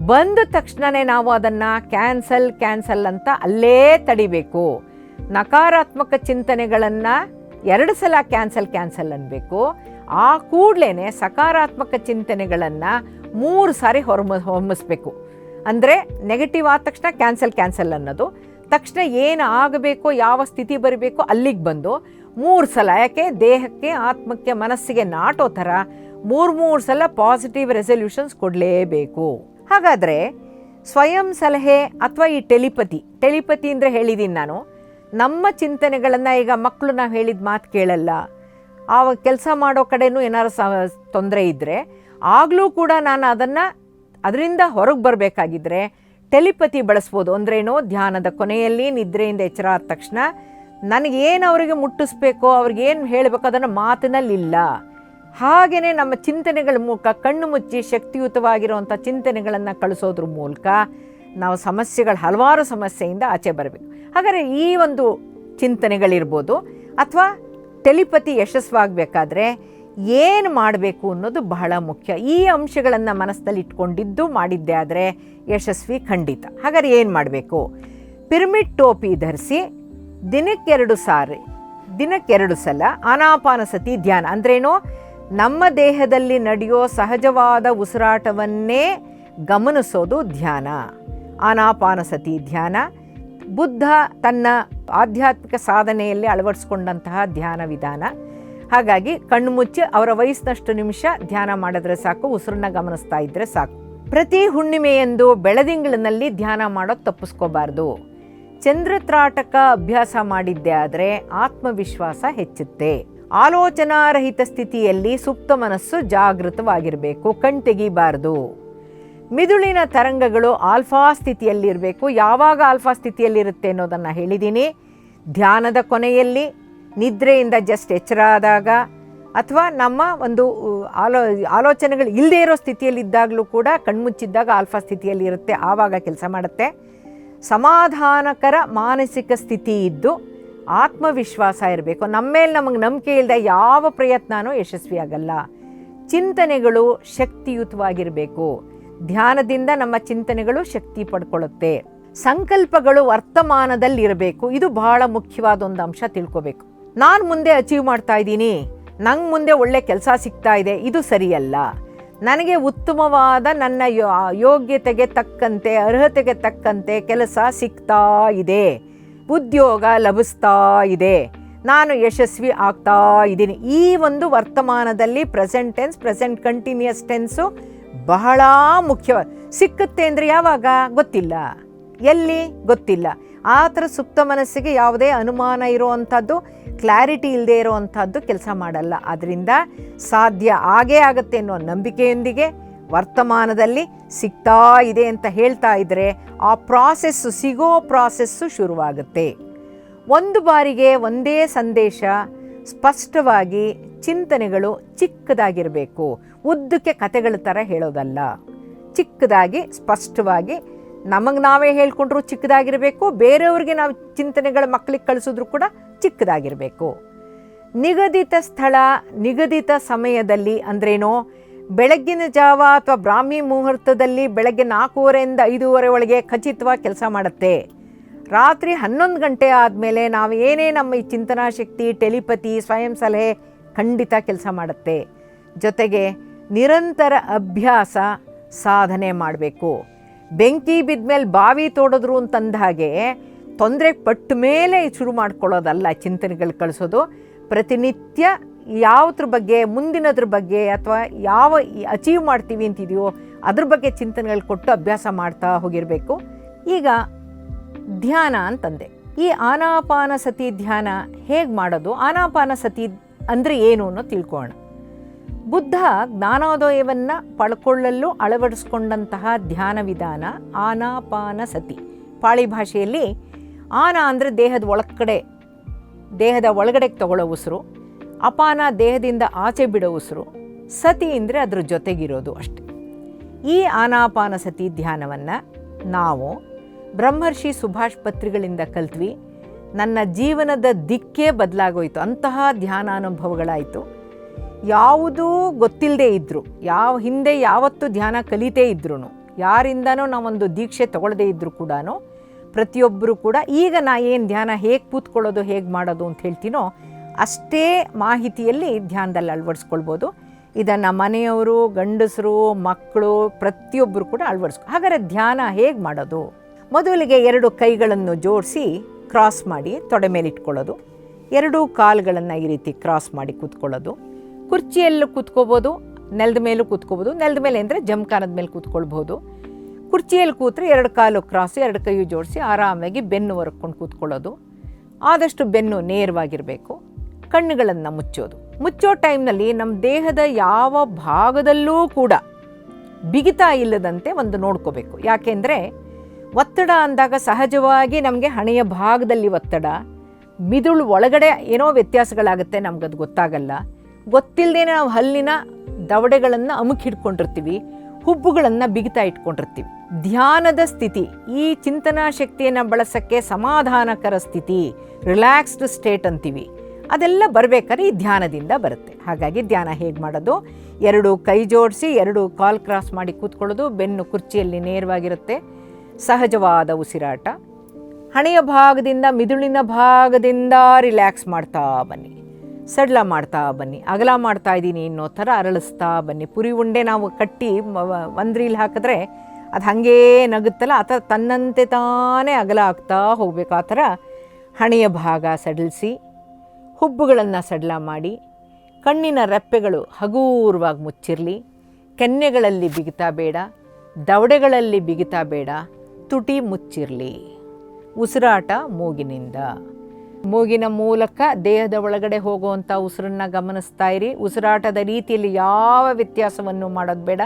ಬಂದ ತಕ್ಷಣವೇ ನಾವು ಅದನ್ನು ಕ್ಯಾನ್ಸಲ್ ಕ್ಯಾನ್ಸಲ್ ಅಂತ ಅಲ್ಲೇ ತಡಿಬೇಕು. ನಕಾರಾತ್ಮಕ ಚಿಂತನೆಗಳನ್ನು ಎರಡು ಸಲ ಕ್ಯಾನ್ಸಲ್ ಕ್ಯಾನ್ಸಲ್ ಅನ್ನಬೇಕು ಆ ಕೂಡಲೇ ಸಕಾರಾತ್ಮಕ ಚಿಂತನೆಗಳನ್ನು ಮೂರು ಸಾರಿ ಹೊರಮ ಹೊಮ್ಮಿಸ್ಬೇಕು ಅಂದರೆ ನೆಗೆಟಿವ್ ಆದ ತಕ್ಷಣ ಕ್ಯಾನ್ಸಲ್ ಕ್ಯಾನ್ಸಲ್ ಅನ್ನೋದು. ತಕ್ಷಣ ಏನು ಆಗಬೇಕೋ, ಯಾವ ಸ್ಥಿತಿ ಬರಬೇಕೋ ಅಲ್ಲಿಗೆ ಬಂದು ಮೂರು ಸಲ, ಯಾಕೆ ದೇಹಕ್ಕೆ, ಆತ್ಮಕ್ಕೆ, ಮನಸ್ಸಿಗೆ ನಾಟೋ ಥರ ಮೂರು ಮೂರು ಸಲ ಪಾಸಿಟಿವ್ ರೆಸಲ್ಯೂಷನ್ಸ್ ಕೊಡಲೇಬೇಕು. ಹಾಗಾದರೆ ಸ್ವಯಂ ಸಲಹೆ ಅಥವಾ ಈ ಟೆಲಿಪತಿ ಟೆಲಿಪತಿ ಅಂದರೆ ಹೇಳಿದ್ದೀನಿ ನಾನು. ನಮ್ಮ ಚಿಂತನೆಗಳನ್ನು ಈಗ ಮಕ್ಕಳು ನಾವು ಹೇಳಿದ ಮಾತು ಕೇಳಲ್ಲ. ಆ ಕೆಲಸ ಮಾಡೋ ಕಡೆನೂ ಏನಾರು ಸ, ತೊಂದರೆ ಇದ್ದರೆ ಆಗಲೂ ಕೂಡ ನಾನು ಅದನ್ನು ಅದರಿಂದ ಹೊರಗೆ ಬರಬೇಕಾಗಿದ್ದರೆ ಟೆಲಿಪತಿ ಬಳಸ್ಬೋದು. ಅಂದ್ರೇನೋ ಧ್ಯಾನದ ಕೊನೆಯಲ್ಲಿ ನಿದ್ರೆಯಿಂದ ಎಚ್ಚರ ಆದ ತಕ್ಷಣ ನನಗೇನು ಅವರಿಗೆ ಮುಟ್ಟಿಸ್ಬೇಕೋ ಅವ್ರಿಗೇನು ಹೇಳಬೇಕು ಅದನ್ನು ಮಾತಿನಲ್ಲಿಲ್ಲ. ಹಾಗೆಯೇ ನಮ್ಮ ಚಿಂತನೆಗಳ ಮೂಲಕ ಕಣ್ಣು ಮುಚ್ಚಿ ಶಕ್ತಿಯುತವಾಗಿರುವಂಥ ಚಿಂತನೆಗಳನ್ನು ಕಳಿಸೋದ್ರ ಮೂಲಕ ನಾವು ಸಮಸ್ಯೆಗಳು ಹಲವಾರು ಸಮಸ್ಯೆಯಿಂದ ಆಚೆ ಬರಬೇಕು. ಹಾಗಾದರೆ ಈ ಒಂದು ಚಿಂತನೆಗಳಿರ್ಬೋದು ಅಥವಾ ಟೆಲಿಪತಿ ಯಶಸ್ವಾಗಬೇಕಾದ್ರೆ ಏನು ಮಾಡಬೇಕು ಅನ್ನೋದು ಬಹಳ ಮುಖ್ಯ. ಈ ಅಂಶಗಳನ್ನು ಮನಸ್ಸಲ್ಲಿ ಇಟ್ಕೊಂಡಿದ್ದು ಮಾಡಿದ್ದೆ ಆದರೆ ಯಶಸ್ವಿ ಖಂಡಿತ. ಹಾಗಾದ್ರೆ ಏನು ಮಾಡಬೇಕು? ಪಿರಮಿಡ್ ಟೋಪಿ ಧರಿಸಿ ದಿನಕ್ಕೆರಡು ಸಾರಿ ದಿನಕ್ಕೆರಡು ಸಲ ಆನಾಪಾನಸತಿ ಧ್ಯಾನ. ಅಂದ್ರೇನು? ನಮ್ಮ ದೇಹದಲ್ಲಿ ನಡೆಯೋ ಸಹಜವಾದ ಉಸಿರಾಟವನ್ನೇ ಗಮನಿಸೋದು ಧ್ಯಾನ. ಆನಾಪಾನಸತಿ ಧ್ಯಾನ. ಬುದ್ಧ ತನ್ನ ಆಧ್ಯಾತ್ಮಿಕ ಸಾಧನೆಯಲ್ಲಿ ಅಳವಡಿಸ್ಕೊಂಡಂತಹ ಧ್ಯಾನ ವಿಧಾನ. ಹಾಗಾಗಿ ಕಣ್ಣು ಮುಚ್ಚಿ ಅವರ ವಯಸ್ಸಿನಷ್ಟು ನಿಮಿಷ ಧ್ಯಾನ ಮಾಡಿದ್ರೆ ಸಾಕು, ಉಸಿರನ್ನ ಗಮನಿಸ್ತಾ ಇದ್ರೆ ಸಾಕು. ಪ್ರತಿ ಹುಣ್ಣಿಮೆಯಂದು ಬೆಳದಿಂಗಳಿನಲ್ಲಿ ಧ್ಯಾನ ಮಾಡೋದು ತಪ್ಪಿಸ್ಕೋಬಾರ್ದು. ಚಂದ್ರತ್ರಾಟಕ ಅಭ್ಯಾಸ ಮಾಡಿದ್ದೇ ಆದರೆ ಆತ್ಮವಿಶ್ವಾಸ ಹೆಚ್ಚುತ್ತೆ. ಆಲೋಚನಾರಹಿತ ಸ್ಥಿತಿಯಲ್ಲಿ ಸುಪ್ತ ಮನಸ್ಸು ಜಾಗೃತವಾಗಿರಬೇಕು ಕಣ್ ತೆಗಿಬಾರ್ದು ಮಿದುಳಿನ ತರಂಗಗಳು ಆಲ್ಫಾ ಸ್ಥಿತಿಯಲ್ಲಿರಬೇಕು. ಯಾವಾಗ ಆಲ್ಫಾ ಸ್ಥಿತಿಯಲ್ಲಿರುತ್ತೆ ಅನ್ನೋದನ್ನು ಹೇಳಿದ್ದೀನಿ ಧ್ಯಾನದ ಕೊನೆಯಲ್ಲಿ, ನಿದ್ರೆಯಿಂದ ಜಸ್ಟ್ ಎಚ್ಚರ ಆದಾಗ, ಅಥವಾ ನಮ್ಮ ಒಂದು ಆಲೋ, ಆಲೋಚನೆಗಳು ಇಲ್ಲದೇ ಇರೋ ಸ್ಥಿತಿಯಲ್ಲಿದ್ದಾಗಲೂ ಕೂಡ ಕಣ್ಮುಚ್ಚಿದ್ದಾಗ ಆಲ್ಫಾ ಸ್ಥಿತಿಯಲ್ಲಿ ಇರುತ್ತೆ ಆವಾಗ ಕೆಲಸ ಮಾಡುತ್ತೆ. ಸಮಾಧಾನಕರ ಮಾನಸಿಕ ಸ್ಥಿತಿ ಇದ್ದು ಆತ್ಮವಿಶ್ವಾಸ ಇರಬೇಕು. ನಮ್ಮ ಮೇಲೆ ನಮಗೆ ನಂಬಿಕೆ ಇಲ್ಲದೆ ಯಾವ ಪ್ರಯತ್ನವೂ ಯಶಸ್ವಿಯಾಗಲ್ಲ. ಚಿಂತನೆಗಳು ಶಕ್ತಿಯುತವಾಗಿರಬೇಕು. ಧ್ಯಾನದಿಂದ ನಮ್ಮ ಚಿಂತನೆಗಳು ಶಕ್ತಿ ಪಡ್ಕೊಳ್ಳುತ್ತೆ. ಸಂಕಲ್ಪಗಳು ವರ್ತಮಾನದಲ್ಲಿರಬೇಕು. ಇದು ಬಹಳ ಮುಖ್ಯವಾದ ಒಂದು ಅಂಶ ತಿಳ್ಕೋಬೇಕು. ನಾನು ಮುಂದೆ ಅಚೀವ್ ಮಾಡ್ತಾ ಇದ್ದೀನಿ. ನಂಗೆ ಮುಂದೆ ಒಳ್ಳೆ ಕೆಲಸ ಸಿಗ್ತಾ ಇದೆ. ಇದು ಸರಿಯಲ್ಲ. ನನಗೆ ಉತ್ತಮವಾದ ನನ್ನ ಯೋಗ್ಯತೆಗೆ ತಕ್ಕಂತೆ, ಅರ್ಹತೆಗೆ ತಕ್ಕಂತೆ ಕೆಲಸ ಸಿಗ್ತಾ ಇದೆ. ಉದ್ಯೋಗ ಲಭಿಸ್ತಾ ಇದೆ. ನಾನು ಯಶಸ್ವಿ ಆಗ್ತಾ ಇದ್ದೀನಿ. ಈ ಒಂದು ವರ್ತಮಾನದಲ್ಲಿ present tense present continuous tense ಬಹಳ ಮುಖ್ಯ ಸಿಕ್ಕುತ್ತೆ ಅಂದರೆ ಯಾವಾಗ? ಗೊತ್ತಿಲ್ಲ. ಎಲ್ಲಿ? ಗೊತ್ತಿಲ್ಲ. ಆ ಥರ ಸುಪ್ತ ಮನಸ್ಸಿಗೆ ಯಾವುದೇ ಅನುಮಾನ ಇರುವಂಥದ್ದು, ಕ್ಲಾರಿಟಿ ಇಲ್ಲದೆ ಇರುವಂಥದ್ದು ಕೆಲಸ ಮಾಡಲ್ಲ. ಅದರಿಂದ ಸಾಧ್ಯ ಆಗೇ ಆಗುತ್ತೆ ಅನ್ನೋ ನಂಬಿಕೆಯೊಂದಿಗೆ ವರ್ತಮಾನದಲ್ಲಿ ಸಿಗ್ತಾ ಇದೆ ಅಂತ ಹೇಳ್ತಾ ಇದ್ದರೆ ಆ ಪ್ರಾಸೆಸ್ಸು, ಸಿಗೋ ಪ್ರಾಸೆಸ್ಸು ಶುರುವಾಗುತ್ತೆ. ಒಂದು ಬಾರಿಗೆ ಒಂದೇ ಸಂದೇಶ ಸ್ಪಷ್ಟವಾಗಿ ಚಿಂತನೆಗಳು ಚಿಕ್ಕದಾಗಿರಬೇಕು. ಉದ್ದಕ್ಕೆ ಕತೆಗಳ ಥರ ಹೇಳೋದಲ್ಲ. ಚಿಕ್ಕದಾಗಿ, ಸ್ಪಷ್ಟವಾಗಿ ನಮಗೆ ನಾವೇ ಹೇಳ್ಕೊಂಡ್ರು ಚಿಕ್ಕದಾಗಿರಬೇಕು, ಬೇರೆಯವ್ರಿಗೆ ನಾವು ಚಿಂತನೆಗಳ ಮಕ್ಕಳಿಗೆ ಕಳಿಸಿದ್ರು ಕೂಡ ಚಿಕ್ಕದಾಗಿರಬೇಕು. ನಿಗದಿತ ಸ್ಥಳ, ನಿಗದಿತ ಸಮಯದಲ್ಲಿ ಅಂದ್ರೇನು, ಬೆಳಗ್ಗಿನ ಜಾವ ಅಥವಾ ಬ್ರಾಹ್ಮಿ ಮುಹೂರ್ತದಲ್ಲಿ ಬೆಳಗ್ಗೆ ನಾಲ್ಕೂವರೆಯಿಂದ ಐದೂವರೆ ಒಳಗೆ ಖಚಿತವಾಗಿ ಕೆಲಸ ಮಾಡುತ್ತೆ. ರಾತ್ರಿ ಹನ್ನೊಂದು ಗಂಟೆ ಆದಮೇಲೆ ನಾವು ಏನೇ ನಮ್ಮ ಈ ಚಿಂತನಾ ಶಕ್ತಿ, ಟೆಲಿಪತಿ, ಸ್ವಯಂ ಸಲಹೆ ಖಂಡಿತ ಕೆಲಸ ಮಾಡುತ್ತೆ. ಜೊತೆಗೆ ನಿರಂತರ ಅಭ್ಯಾಸ ಸಾಧನೆ ಮಾಡಬೇಕು. ಬೆಂಕಿ ಬಿದ್ಮೇಲೆ ಬಾವಿ ತೋಡಿದ್ರು ಅಂತಂದ ಹಾಗೆ ತೊಂದರೆ ಪಟ್ಟ ಮೇಲೆ ಶುರು ಮಾಡ್ಕೊಳ್ಳೋದಲ್ಲ ಚಿಂತನೆಗಳು ಕಳಿಸೋದು. ಪ್ರತಿನಿತ್ಯ ಯಾವ್ದ್ರ ಬಗ್ಗೆ, ಮುಂದಿನದ್ರ ಬಗ್ಗೆ ಅಥವಾ ಯಾವ ಅಚೀವ್ ಮಾಡ್ತೀವಿ ಅಂತಿದೆಯೋ ಅದ್ರ ಬಗ್ಗೆ ಚಿಂತನೆಗಳು ಕೊಟ್ಟು ಅಭ್ಯಾಸ ಮಾಡ್ತಾ ಹೋಗಿರಬೇಕು. ಈಗ ಧ್ಯಾನ ಅಂತಂದೆ. ಈ ಆನಾಪಾನ ಸತಿ ಧ್ಯಾನ ಹೇಗೆ ಮಾಡೋದು? ಆನಾಪಾನ ಸತಿ ಅಂದರೆ ಏನು ಅನ್ನೋ ತಿಳ್ಕೊಳ್ಳೋಣ ಬುದ್ಧ ಜ್ಞಾನೋದಯವನ್ನು ಪಡ್ಕೊಳ್ಳಲು ಅಳವಡಿಸ್ಕೊಂಡಂತಹ ಧ್ಯಾನ ವಿಧಾನ ಆನಾಪಾನ ಸತಿ. ಪಾಳಿ ಭಾಷೆಯಲ್ಲಿ ಆನ ಅಂದರೆ ದೇಹದ ಒಳಗಡೆ, ದೇಹದ ಒಳಗಡೆಗೆ ತಗೊಳ್ಳೋ ಉಸಿರು, ಅಪಾನ ದೇಹದಿಂದ ಆಚೆ ಬಿಡೋ ಉಸಿರು, ಸತಿ ಅಂದರೆ ಅದ್ರ ಜೊತೆಗಿರೋದು ಅಷ್ಟೆ. ಈ ಆನಾಪಾನ ಸತಿ ಧ್ಯಾನವನ್ನು ನಾವು ಬ್ರಹ್ಮರ್ಷಿ ಸುಭಾಷ್ ಪತ್ರಿಗಳಿಂದ ಕಲ್ತ್ವಿ. ನನ್ನ ಜೀವನದ ದಿಕ್ಕೇ ಬದಲಾಗೋಯ್ತು. ಅಂತಹ ಧ್ಯಾನ ಅನುಭವಗಳಾಯಿತು ಯಾವುದೂ ಗೊತ್ತಿಲ್ಲದೆ ಇದ್ದರು ಯಾವ, ಹಿಂದೆ ಯಾವತ್ತೂ ಧ್ಯಾನ ಕಲಿತೇ ಇದ್ರೂ ಯಾರಿಂದನೂ ನಾವೊಂದು ದೀಕ್ಷೆ ತಗೊಳ್ಳದೇ ಇದ್ದರೂ ಕೂಡ ಪ್ರತಿಯೊಬ್ಬರು ಕೂಡ ಈಗ ನಾ ಏನು ಧ್ಯಾನ ಹೇಗೆ ಕೂತ್ಕೊಳ್ಳೋದು, ಹೇಗೆ ಮಾಡೋದು ಅಂತ ಹೇಳ್ತೀನೋ, ಅಷ್ಟೇ ಮಾಹಿತಿಯಲ್ಲಿ ಧ್ಯಾನದಲ್ಲಿ ಅಳವಡಿಸ್ಕೊಳ್ಬೋದು. ಇದನ್ನು ಮನೆಯವರು, ಗಂಡಸರು, ಮಕ್ಕಳು ಪ್ರತಿಯೊಬ್ಬರು ಕೂಡ ಅಳವಡಿಸ್ಕೊ, ಹಾಗಾದರೆ ಧ್ಯಾನ ಹೇಗೆ ಮಾಡೋದು? ಮೊದಲಿಗೆ ಎರಡು ಕೈಗಳನ್ನು ಜೋಡಿಸಿ ಕ್ರಾಸ್ ಮಾಡಿ ತೊಡೆ ಮೇಲೆ ಇಟ್ಕೊಳ್ಳೋದು. ಎರಡೂ ಕಾಲುಗಳನ್ನು ಈ ರೀತಿ ಕ್ರಾಸ್ ಮಾಡಿ ಕೂತ್ಕೊಳ್ಳೋದು. ಕುರ್ಚಿಯಲ್ಲೂ ಕೂತ್ಕೋಬೋದು, ನೆಲದ ಮೇಲೂ ಕೂತ್ಕೋಬೋದು. ನೆಲದ ಮೇಲೆ ಅಂದರೆ ಜಮಖಾನದ ಮೇಲೆ ಕೂತ್ಕೊಳ್ಬೋದು ಕುರ್ಚಿಯಲ್ಲಿ ಕೂತ್ರೆ ಎರಡು ಕಾಲು ಕ್ರಾಸ್ ಎರಡು ಕೈಯು ಜೋಡಿಸಿ ಆರಾಮಾಗಿ ಬೆನ್ನು ಹೊರಕೊಂಡು ಕೂತ್ಕೊಳ್ಳೋದು. ಆದಷ್ಟು ಬೆನ್ನು ನೇರವಾಗಿರಬೇಕು. ಕಣ್ಣುಗಳನ್ನು ಮುಚ್ಚೋದು. ಮುಚ್ಚೋ ಟೈಮ್ನಲ್ಲಿ ನಮ್ಮ ದೇಹದ ಯಾವ ಭಾಗದಲ್ಲೂ ಕೂಡ ಬಿಗಿತ ಇಲ್ಲದಂತೆ ಒಂದು ನೋಡ್ಕೋಬೇಕು. ಯಾಕೆಂದರೆ ಒತ್ತಡ ಅಂದಾಗ ಸಹಜವಾಗಿ ನಮಗೆ ಹಣೆಯ ಭಾಗದಲ್ಲಿ ಒತ್ತಡ, ಮಿದುಳು ಒಳಗಡೆ ಏನೋ ವ್ಯತ್ಯಾಸಗಳಾಗುತ್ತೆ ಅದು ಗೊತ್ತಾಗಲ್ಲ. ಗೊತ್ತಿಲ್ಲದೇ ನಾವು ಹಲ್ಲಿನ ದವಡೆಗಳನ್ನು ಅಮುಕ್ ಹಿಡ್ಕೊಂಡಿರ್ತೀವಿ ಹುಬ್ಬುಗಳನ್ನು ಬಿಗಿತಾ ಇಟ್ಕೊಂಡಿರ್ತೀವಿ. ಧ್ಯಾನದ ಸ್ಥಿತಿ, ಈ ಚಿಂತನಾ ಶಕ್ತಿಯನ್ನು ಬಳಸೋಕ್ಕೆ ಸಮಾಧಾನಕರ ಸ್ಥಿತಿ, ರಿಲ್ಯಾಕ್ಸ್ಡ್ ಸ್ಟೇಟ್ ಅಂತೀವಿ. ಅದೆಲ್ಲ ಬರಬೇಕಾದ್ರೆ ಈ ಧ್ಯಾನದಿಂದ ಬರುತ್ತೆ. ಹಾಗಾಗಿ ಧ್ಯಾನ ಹೇಗೆ ಮಾಡೋದು? ಎರಡು ಕೈ ಜೋಡಿಸಿ ಎರಡು ಕಾಲ್ ಕ್ರಾಸ್ ಮಾಡಿ ಕೂತ್ಕೊಳ್ಳೋದು, ಬೆನ್ನು ಕುರ್ಚಿಯಲ್ಲಿ ನೇರವಾಗಿರುತ್ತೆ. ಸಹಜವಾದ ಉಸಿರಾಟ. ಹಣೆಯ ಭಾಗದಿಂದ ಮಿದುಳಿನ ಭಾಗದಿಂದ ರಿಲ್ಯಾಕ್ಸ್ ಮಾಡ್ತಾ ಬನ್ನಿ. ಸಡ್ಲ ಮಾಡ್ತಾ ಬನ್ನಿ. ಅಗಲ ಮಾಡ್ತಾ ಇದ್ದೀನಿ ಅನ್ನೋ ಥರ ಅರಳಿಸ್ತಾ ಬನ್ನಿ. ಪುರಿ ಉಂಡೆ ನಾವು ಕಟ್ಟಿ ಒಂದ್ರೀಲ್ ಹಾಕಿದ್ರೆ ಅದು ಹಾಗೇ ನಗುತ್ತಲ್ಲ ಆ ಥರ ತನ್ನಂತೆ ತಾನೇ ಅಗಲ ಆಗ್ತಾ ಹೋಗಬೇಕು. ಆ ಥರ ಹಣೆಯ ಭಾಗ ಸಡಿಲಿಸಿ, ಹುಬ್ಬುಗಳನ್ನು ಸಡ್ಲ ಮಾಡಿ, ಕಣ್ಣಿನ ರೆಪ್ಪೆಗಳು ಹಗೂರವಾಗಿ ಮುಚ್ಚಿರಲಿ, ಕೆನ್ನೆಗಳಲ್ಲಿ ಬಿಗಿತಾ ಬೇಡ, ದವಡೆಗಳಲ್ಲಿ ಬಿಗಿತಾ ಬೇಡ ತುಟಿ ಮುಚ್ಚಿರಲಿ. ಉಸಿರಾಟ ಮೂಗಿನಿಂದ. ಮೂಗಿನ ಮೂಲಕ ದೇಹದ ಒಳಗಡೆ ಹೋಗುವಂಥ ಉಸಿರನ್ನ ಗಮನಿಸ್ತಾ ಇರಿ. ಉಸಿರಾಟದ ರೀತಿಯಲ್ಲಿ ಯಾವ ವ್ಯತ್ಯಾಸವನ್ನು ಮಾಡೋದು ಬೇಡ.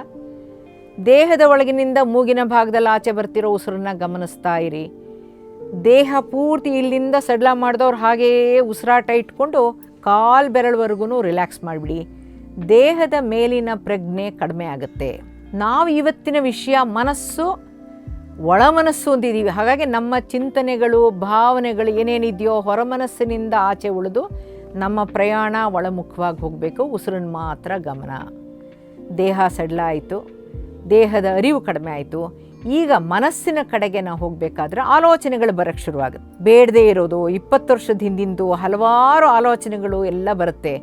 ದೇಹದ ಒಳಗಿನಿಂದ ಮೂಗಿನ ಭಾಗದಲ್ಲಿ ಆಚೆ ಬರ್ತಿರೋ ಉಸಿರನ್ನ ಗಮನಿಸ್ತಾ ಇರಿ. ದೇಹ ಪೂರ್ತಿ ಇಲ್ಲಿಂದ ಸಡ್ಲ ಮಾಡಿದವ್ರು ಹಾಗೆಯೇ ಉಸಿರಾಟ ಇಟ್ಕೊಂಡು ಕಾಲು ಬೆರಳುವರೆಗೂ ರಿಲ್ಯಾಕ್ಸ್ ಮಾಡಿಬಿಡಿ. ದೇಹದ ಮೇಲಿನ ಪ್ರಜ್ಞೆ ಕಡಿಮೆ ಆಗುತ್ತೆ. ನಾವು ಇವತ್ತಿನ ವಿಷಯ ಮನಸ್ಸು ಒಳ ಮನಸ್ಸು ಅಂತಿದ್ದೀವಿ ಹಾಗಾಗಿ ನಮ್ಮ ಚಿಂತನೆಗಳು, ಭಾವನೆಗಳು ಏನೇನಿದೆಯೋ ಹೊರ ಮನಸ್ಸಿನಿಂದ ಆಚೆ ಉಳಿದು ನಮ್ಮ ಪ್ರಯಾಣ ಒಳಮುಖವಾಗಿ ಹೋಗಬೇಕು. ಉಸಿರನ್ನು ಮಾತ್ರ ಗಮನ. ದೇಹ ಸಡ್ಲ ಆಯಿತು ದೇಹದ ಅರಿವು ಕಡಿಮೆ ಆಯಿತು. ಈಗ ಮನಸ್ಸಿನ ಕಡೆಗೆ ನಾವು ಹೋಗಬೇಕಾದ್ರೆ ಆಲೋಚನೆಗಳು ಬರೋಕ್ಕೆ ಶುರುವಾಗುತ್ತೆ. ಬೇಡದೇ ಇರೋದು, ಇಪ್ಪತ್ತು ವರ್ಷದ ಹಿಂದಿಂದು ಹಲವಾರು ಆಲೋಚನೆಗಳು ಎಲ್ಲ ಬರುತ್ತೆ.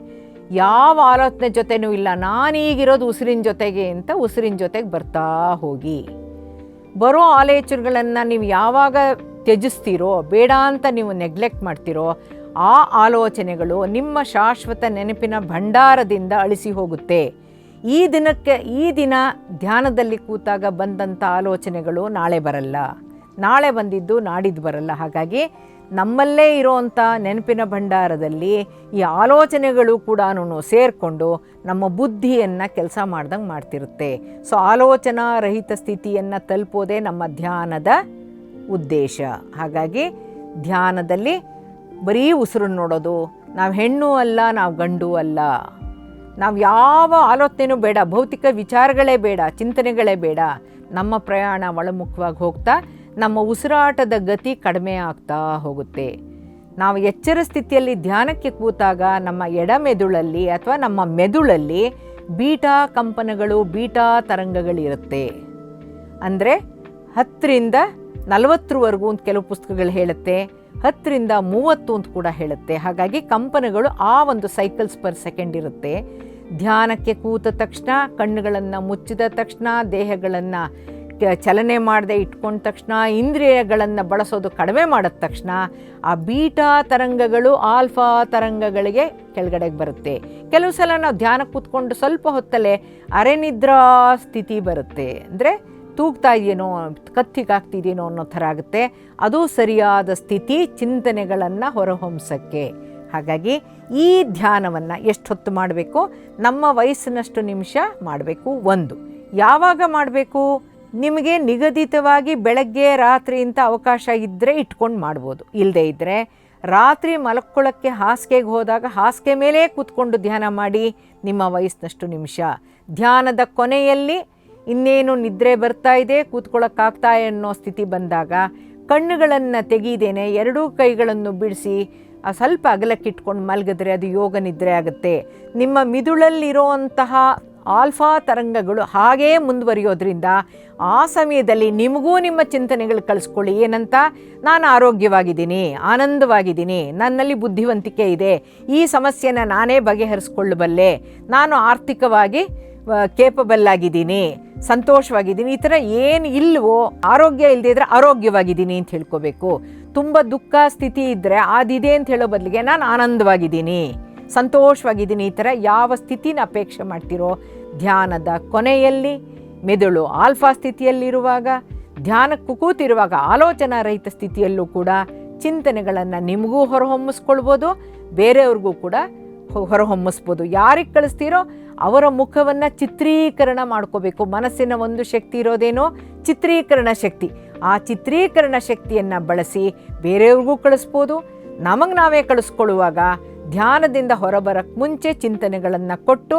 ಯಾವ ಆಲೋಚನೆ ಜೊತೆನೂ ಇಲ್ಲ. ನಾನೀಗಿರೋದು ಉಸಿರಿನ ಜೊತೆಗೆ ಅಂತ ಉಸಿರಿನ ಜೊತೆಗೆ ಬರ್ತಾ ಹೋಗಿ. ಬರೋ ಆಲೋಚನೆಗಳನ್ನು ನೀವು ಯಾವಾಗ ತ್ಯಜಿಸ್ತೀರೋ, ಬೇಡ ಅಂತ ನೀವು ನೆಗ್ಲೆಕ್ಟ್ ಮಾಡ್ತೀರೋ, ಆ ಆಲೋಚನೆಗಳು ನಿಮ್ಮ ಶಾಶ್ವತ ನೆನಪಿನ ಭಂಡಾರದಿಂದ ಅಳಿಸಿ ಹೋಗುತ್ತೆ. ಈ ದಿನಕ್ಕೆ, ಈ ದಿನ ಧ್ಯಾನದಲ್ಲಿ ಕೂತಾಗ ಬಂದಂಥ ಆಲೋಚನೆಗಳು ನಾಳೆ ಬರಲ್ಲ. ನಾಳೆ ಬಂದಿದ್ದು ನಾಡಿದ್ದು ಬರಲ್ಲ. ಹಾಗಾಗಿ ನಮ್ಮಲ್ಲೇ ಇರೋವಂಥ ನೆನಪಿನ ಭಂಡಾರದಲ್ಲಿ ಈ ಆಲೋಚನೆಗಳು ಕೂಡ ಸೇರಿಕೊಂಡು ನಮ್ಮ ಬುದ್ಧಿಯನ್ನು ಕೆಲಸ ಮಾಡ್ದಂಗೆ ಮಾಡ್ತಿರುತ್ತೆ. ಸೊ, ಆಲೋಚನಾ ರಹಿತ ಸ್ಥಿತಿಯನ್ನು ತಲುಪೋದೇ ನಮ್ಮ ಧ್ಯಾನದ ಉದ್ದೇಶ. ಹಾಗಾಗಿ ಧ್ಯಾನದಲ್ಲಿ ಬರೀ ಉಸಿರು ನೋಡೋದು, ನಾವು ಹೆಣ್ಣು ಅಲ್ಲ, ನಾವು ಗಂಡು ಅಲ್ಲ. ನಾವು ಯಾವ ಆಲೋಚನೆಯೂ ಬೇಡ, ಭೌತಿಕ ವಿಚಾರಗಳೇ ಬೇಡ, ಚಿಂತನೆಗಳೇ ಬೇಡ. ನಮ್ಮ ಪ್ರಯಾಣ ಒಳಮುಖವಾಗಿ ಹೋಗ್ತಾ ನಮ್ಮ ಉಸಿರಾಟದ ಗತಿ ಕಡಿಮೆ ಆಗ್ತಾ ಹೋಗುತ್ತೆ. ನಾವು ಎಚ್ಚರ ಸ್ಥಿತಿಯಲ್ಲಿ ಧ್ಯಾನಕ್ಕೆ ಕೂತಾಗ ನಮ್ಮ ಎಡ ಮೆದುಳಲ್ಲಿ ಅಥವಾ ನಮ್ಮ ಮೆದುಳಲ್ಲಿ ಬೀಟಾ ಕಂಪನಗಳು, ಬೀಟಾ ತರಂಗಗಳಿರುತ್ತೆ. ಅಂದರೆ ಹತ್ತರಿಂದ ನಲವತ್ತರವರೆಗೂ ಅಂತ ಕೆಲವು ಪುಸ್ತಕಗಳು ಹೇಳುತ್ತೆ. ಹತ್ತರಿಂದ ಮೂವತ್ತು ಅಂತ ಕೂಡ ಹೇಳುತ್ತೆ. ಹಾಗಾಗಿ ಕಂಪನಗಳು ಆ ಒಂದು ಸೈಕಲ್ಸ್ ಪರ್ ಸೆಕೆಂಡ್ ಇರುತ್ತೆ. ಧ್ಯಾನಕ್ಕೆ ಕೂತ ತಕ್ಷಣ, ಕಣ್ಣುಗಳನ್ನು ಮುಚ್ಚಿದ ತಕ್ಷಣ, ದೇಹಗಳನ್ನು ಚಲನೆ ಮಾಡದೆ ಇಟ್ಕೊಂಡ ತಕ್ಷಣ, ಇಂದ್ರಿಯಗಳನ್ನು ಬಳಸೋದು ಕಡಿಮೆ ಮಾಡಿದ ತಕ್ಷಣ, ಆ ಬೀಟಾ ತರಂಗಗಳು ಆಲ್ಫಾ ತರಂಗಗಳಿಗೆ ಕೆಳಗಡೆಗೆ ಬರುತ್ತೆ. ಕೆಲವು ಸಲ ನಾವು ಧ್ಯಾನ ಕೂತ್ಕೊಂಡು ಸ್ವಲ್ಪ ಹೊತ್ತಲ್ಲೇ ಅರೆನಿದ್ರಾ ಸ್ಥಿತಿ ಬರುತ್ತೆ. ಅಂದರೆ ತೂಗ್ತಾ ಇದೆಯೇನೋ ಕತ್ತಿಗಾಗ್ತಿದೆಯೇನೋ ಅನ್ನೋ ಥರ ಆಗುತ್ತೆ. ಅದು ಸರಿಯಾದ ಸ್ಥಿತಿ ಚಿಂತನೆಗಳನ್ನು ಹೊರಹೊಮ್ಸೋಕ್ಕೆ. ಹಾಗಾಗಿ ಈ ಧ್ಯಾನವನ್ನು ಎಷ್ಟು ಹೊತ್ತು ಮಾಡಬೇಕು? ನಮ್ಮ ವಯಸ್ಸಿನಷ್ಟು ನಿಮಿಷ ಮಾಡಬೇಕು. ಒಂದು, ಯಾವಾಗ ಮಾಡಬೇಕು? ನಿಮಗೆ ನಿಗದಿತವಾಗಿ ಬೆಳಗ್ಗೆ, ರಾತ್ರಿ ಅಂತ ಅವಕಾಶ ಇದ್ದರೆ ಇಟ್ಕೊಂಡು ಮಾಡ್ಬೋದು. ಇಲ್ಲದೇ ಇದ್ದರೆ ರಾತ್ರಿ ಮಲಕ್ಕೊಳಕ್ಕೆ ಹಾಸಿಗೆಗೆ ಹೋದಾಗ ಹಾಸಿಗೆ ಮೇಲೆ ಕೂತ್ಕೊಂಡು ಧ್ಯಾನ ಮಾಡಿ ನಿಮ್ಮ ವಯಸ್ಸಿನಷ್ಟು ನಿಮಿಷ. ಧ್ಯಾನದ ಕೊನೆಯಲ್ಲಿ ಇನ್ನೇನು ನಿದ್ರೆ ಬರ್ತಾ ಇದೆ, ಕೂತ್ಕೊಳ್ಳೋಕ್ಕಾಗ್ತಾ ಅನ್ನೋ ಸ್ಥಿತಿ ಬಂದಾಗ ಕಣ್ಣುಗಳನ್ನು ತೆಗೀದೇನೆ ಎರಡೂ ಕೈಗಳನ್ನು ಬಿಡಿಸಿ ಆ ಸ್ವಲ್ಪ ಅಗಲಕ್ಕಿಟ್ಕೊಂಡು ಮಲಗಿದ್ರೆ ಅದು ಯೋಗ ನಿದ್ರೆ ಆಗುತ್ತೆ. ನಿಮ್ಮ ಮಿದುಳಲ್ಲಿರುವಂತಹ ಆಲ್ಫಾ ತರಂಗಗಳು ಹಾಗೇ ಮುಂದುವರಿಯೋದ್ರಿಂದ ಆ ಸಮಯದಲ್ಲಿ ನಿಮಗೂ ನಿಮ್ಮ ಚಿಂತನೆಗಳು ಕಳಿಸ್ಕೊಳ್ಳಿ. ಏನಂತ? ನಾನು ಆರೋಗ್ಯವಾಗಿದ್ದೀನಿ, ಆನಂದವಾಗಿದ್ದೀನಿ, ನನ್ನಲ್ಲಿ ಬುದ್ಧಿವಂತಿಕೆ ಇದೆ, ಈ ಸಮಸ್ಯೆನ ನಾನೇ ಬಗೆಹರಿಸ್ಕೊಳ್ಳಬಲ್ಲೆ ನಾನು ಆರ್ಥಿಕವಾಗಿ ಕೇಪಬಲ್ ಆಗಿದ್ದೀನಿ, ಸಂತೋಷವಾಗಿದ್ದೀನಿ, ಈ ಥರ ಏನು ಇಲ್ಲವೋ ಆರೋಗ್ಯ ಇಲ್ಲದೆ ಇದ್ದರೆ ಆರೋಗ್ಯವಾಗಿದ್ದೀನಿ ಅಂತ ಹೇಳ್ಕೋಬೇಕು. ತುಂಬ ದುಃಖ ಸ್ಥಿತಿ ಇದ್ದರೆ ಅದಿದೆ ಅಂತ ಹೇಳೋ ಬದಲಿಗೆ ನಾನು ಆನಂದವಾಗಿದ್ದೀನಿ, ಸಂತೋಷವಾಗಿದ್ದೀನಿ, ಈ ಥರ ಯಾವ ಸ್ಥಿತಿನ ಅಪೇಕ್ಷೆ ಮಾಡ್ತಿರೋ ಧ್ಯಾನದ ಕೊನೆಯಲ್ಲಿ ಮೆದುಳು ಆಲ್ಫಾ ಸ್ಥಿತಿಯಲ್ಲಿರುವಾಗ, ಧ್ಯಾನಕ್ಕೂ ಕೂತಿರುವಾಗ ಆಲೋಚನಾ ರಹಿತ ಸ್ಥಿತಿಯಲ್ಲೂ ಕೂಡ ಚಿಂತನೆಗಳನ್ನು ನಿಮಗೂ ಹೊರಹೊಮ್ಮಿಸ್ಕೊಳ್ಬೋದು, ಬೇರೆಯವ್ರಿಗೂ ಕೂಡ ಹೊರಹೊಮ್ಮಿಸ್ಬೋದು. ಯಾರಿಗೆ ಕಳಿಸ್ತೀರೋ ಅವರ ಮುಖವನ್ನು ಚಿತ್ರೀಕರಣ ಮಾಡ್ಕೋಬೇಕು. ಮನಸ್ಸಿನ ಒಂದು ಶಕ್ತಿ ಇರೋದೇನೋ ಚಿತ್ರೀಕರಣ ಶಕ್ತಿ. ಆ ಚಿತ್ರೀಕರಣ ಶಕ್ತಿಯನ್ನು ಬಳಸಿ ಬೇರೆಯವ್ರಿಗೂ ಕಳಿಸ್ಬೋದು. ನಮಗೆ ನಾವೇ ಕಳಿಸ್ಕೊಳ್ಳುವಾಗ ಧ್ಯಾನದಿಂದ ಹೊರಬರಕ್ಕೆ ಮುಂಚೆ ಚಿಂತನೆಗಳನ್ನು ಕೊಟ್ಟು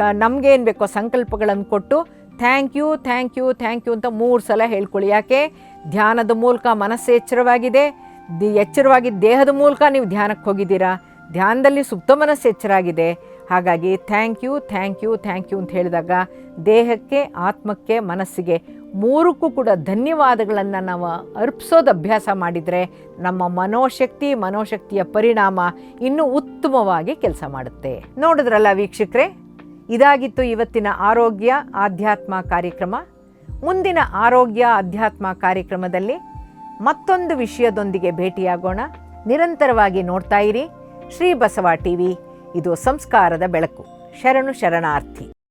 ನಮಗೇನು ಬೇಕೋ ಸಂಕಲ್ಪಗಳನ್ನು ಕೊಟ್ಟು thank you thank you thank you ಅಂತ ಮೂರು ಸಲ ಹೇಳ್ಕೊಳ್ಳಿ. ಯಾಕೆ? ಧ್ಯಾನದ ಮೂಲಕ ಮನಸ್ಸು ಎಚ್ಚರವಾಗಿದೆ. ದಿ, ಎಚ್ಚರವಾಗಿ ದೇಹದ ಮೂಲಕ ನೀವು ಧ್ಯಾನಕ್ಕೆ ಹೋಗಿದ್ದೀರಾ? ಧ್ಯಾನದಲ್ಲಿ ಸುಪ್ತ ಮನಸ್ಸು ಎಚ್ಚರಾಗಿದೆ. ಹಾಗಾಗಿ thank you thank you thank you ಅಂತ ಹೇಳಿದಾಗ ದೇಹಕ್ಕೆ, ಆತ್ಮಕ್ಕೆ, ಮನಸ್ಸಿಗೆ ಮೂರಕ್ಕೂ ಕೂಡ ಧನ್ಯವಾದಗಳನ್ನು ನಾವು ಅರ್ಪಿಸೋದು ಅಭ್ಯಾಸ ಮಾಡಿದರೆ ನಮ್ಮ ಮನೋಶಕ್ತಿ, ಮನೋಶಕ್ತಿಯ ಪರಿಣಾಮ ಇನ್ನೂ ಉತ್ತಮವಾಗಿ ಕೆಲಸ ಮಾಡುತ್ತೆ. ನೋಡಿದ್ರಲ್ಲ ವೀಕ್ಷಕರೇ? ಇದಾಗಿತ್ತು ಇವತ್ತಿನ ಆರೋಗ್ಯ ಆಧ್ಯಾತ್ಮ ಕಾರ್ಯಕ್ರಮ. ಮುಂದಿನ ಆರೋಗ್ಯ ಅಧ್ಯಾತ್ಮ ಕಾರ್ಯಕ್ರಮದಲ್ಲಿ ಮತ್ತೊಂದು ವಿಷಯದೊಂದಿಗೆ ಭೇಟಿಯಾಗೋಣ. ನಿರಂತರವಾಗಿ ನೋಡ್ತಾ ಇರಿ ಶ್ರೀ ಬಸವ ಟಿವಿ. ಇದು ಸಂಸ್ಕಾರದ ಬೆಳಕು. ಶರಣು ಶರಣಾರ್ಥಿ.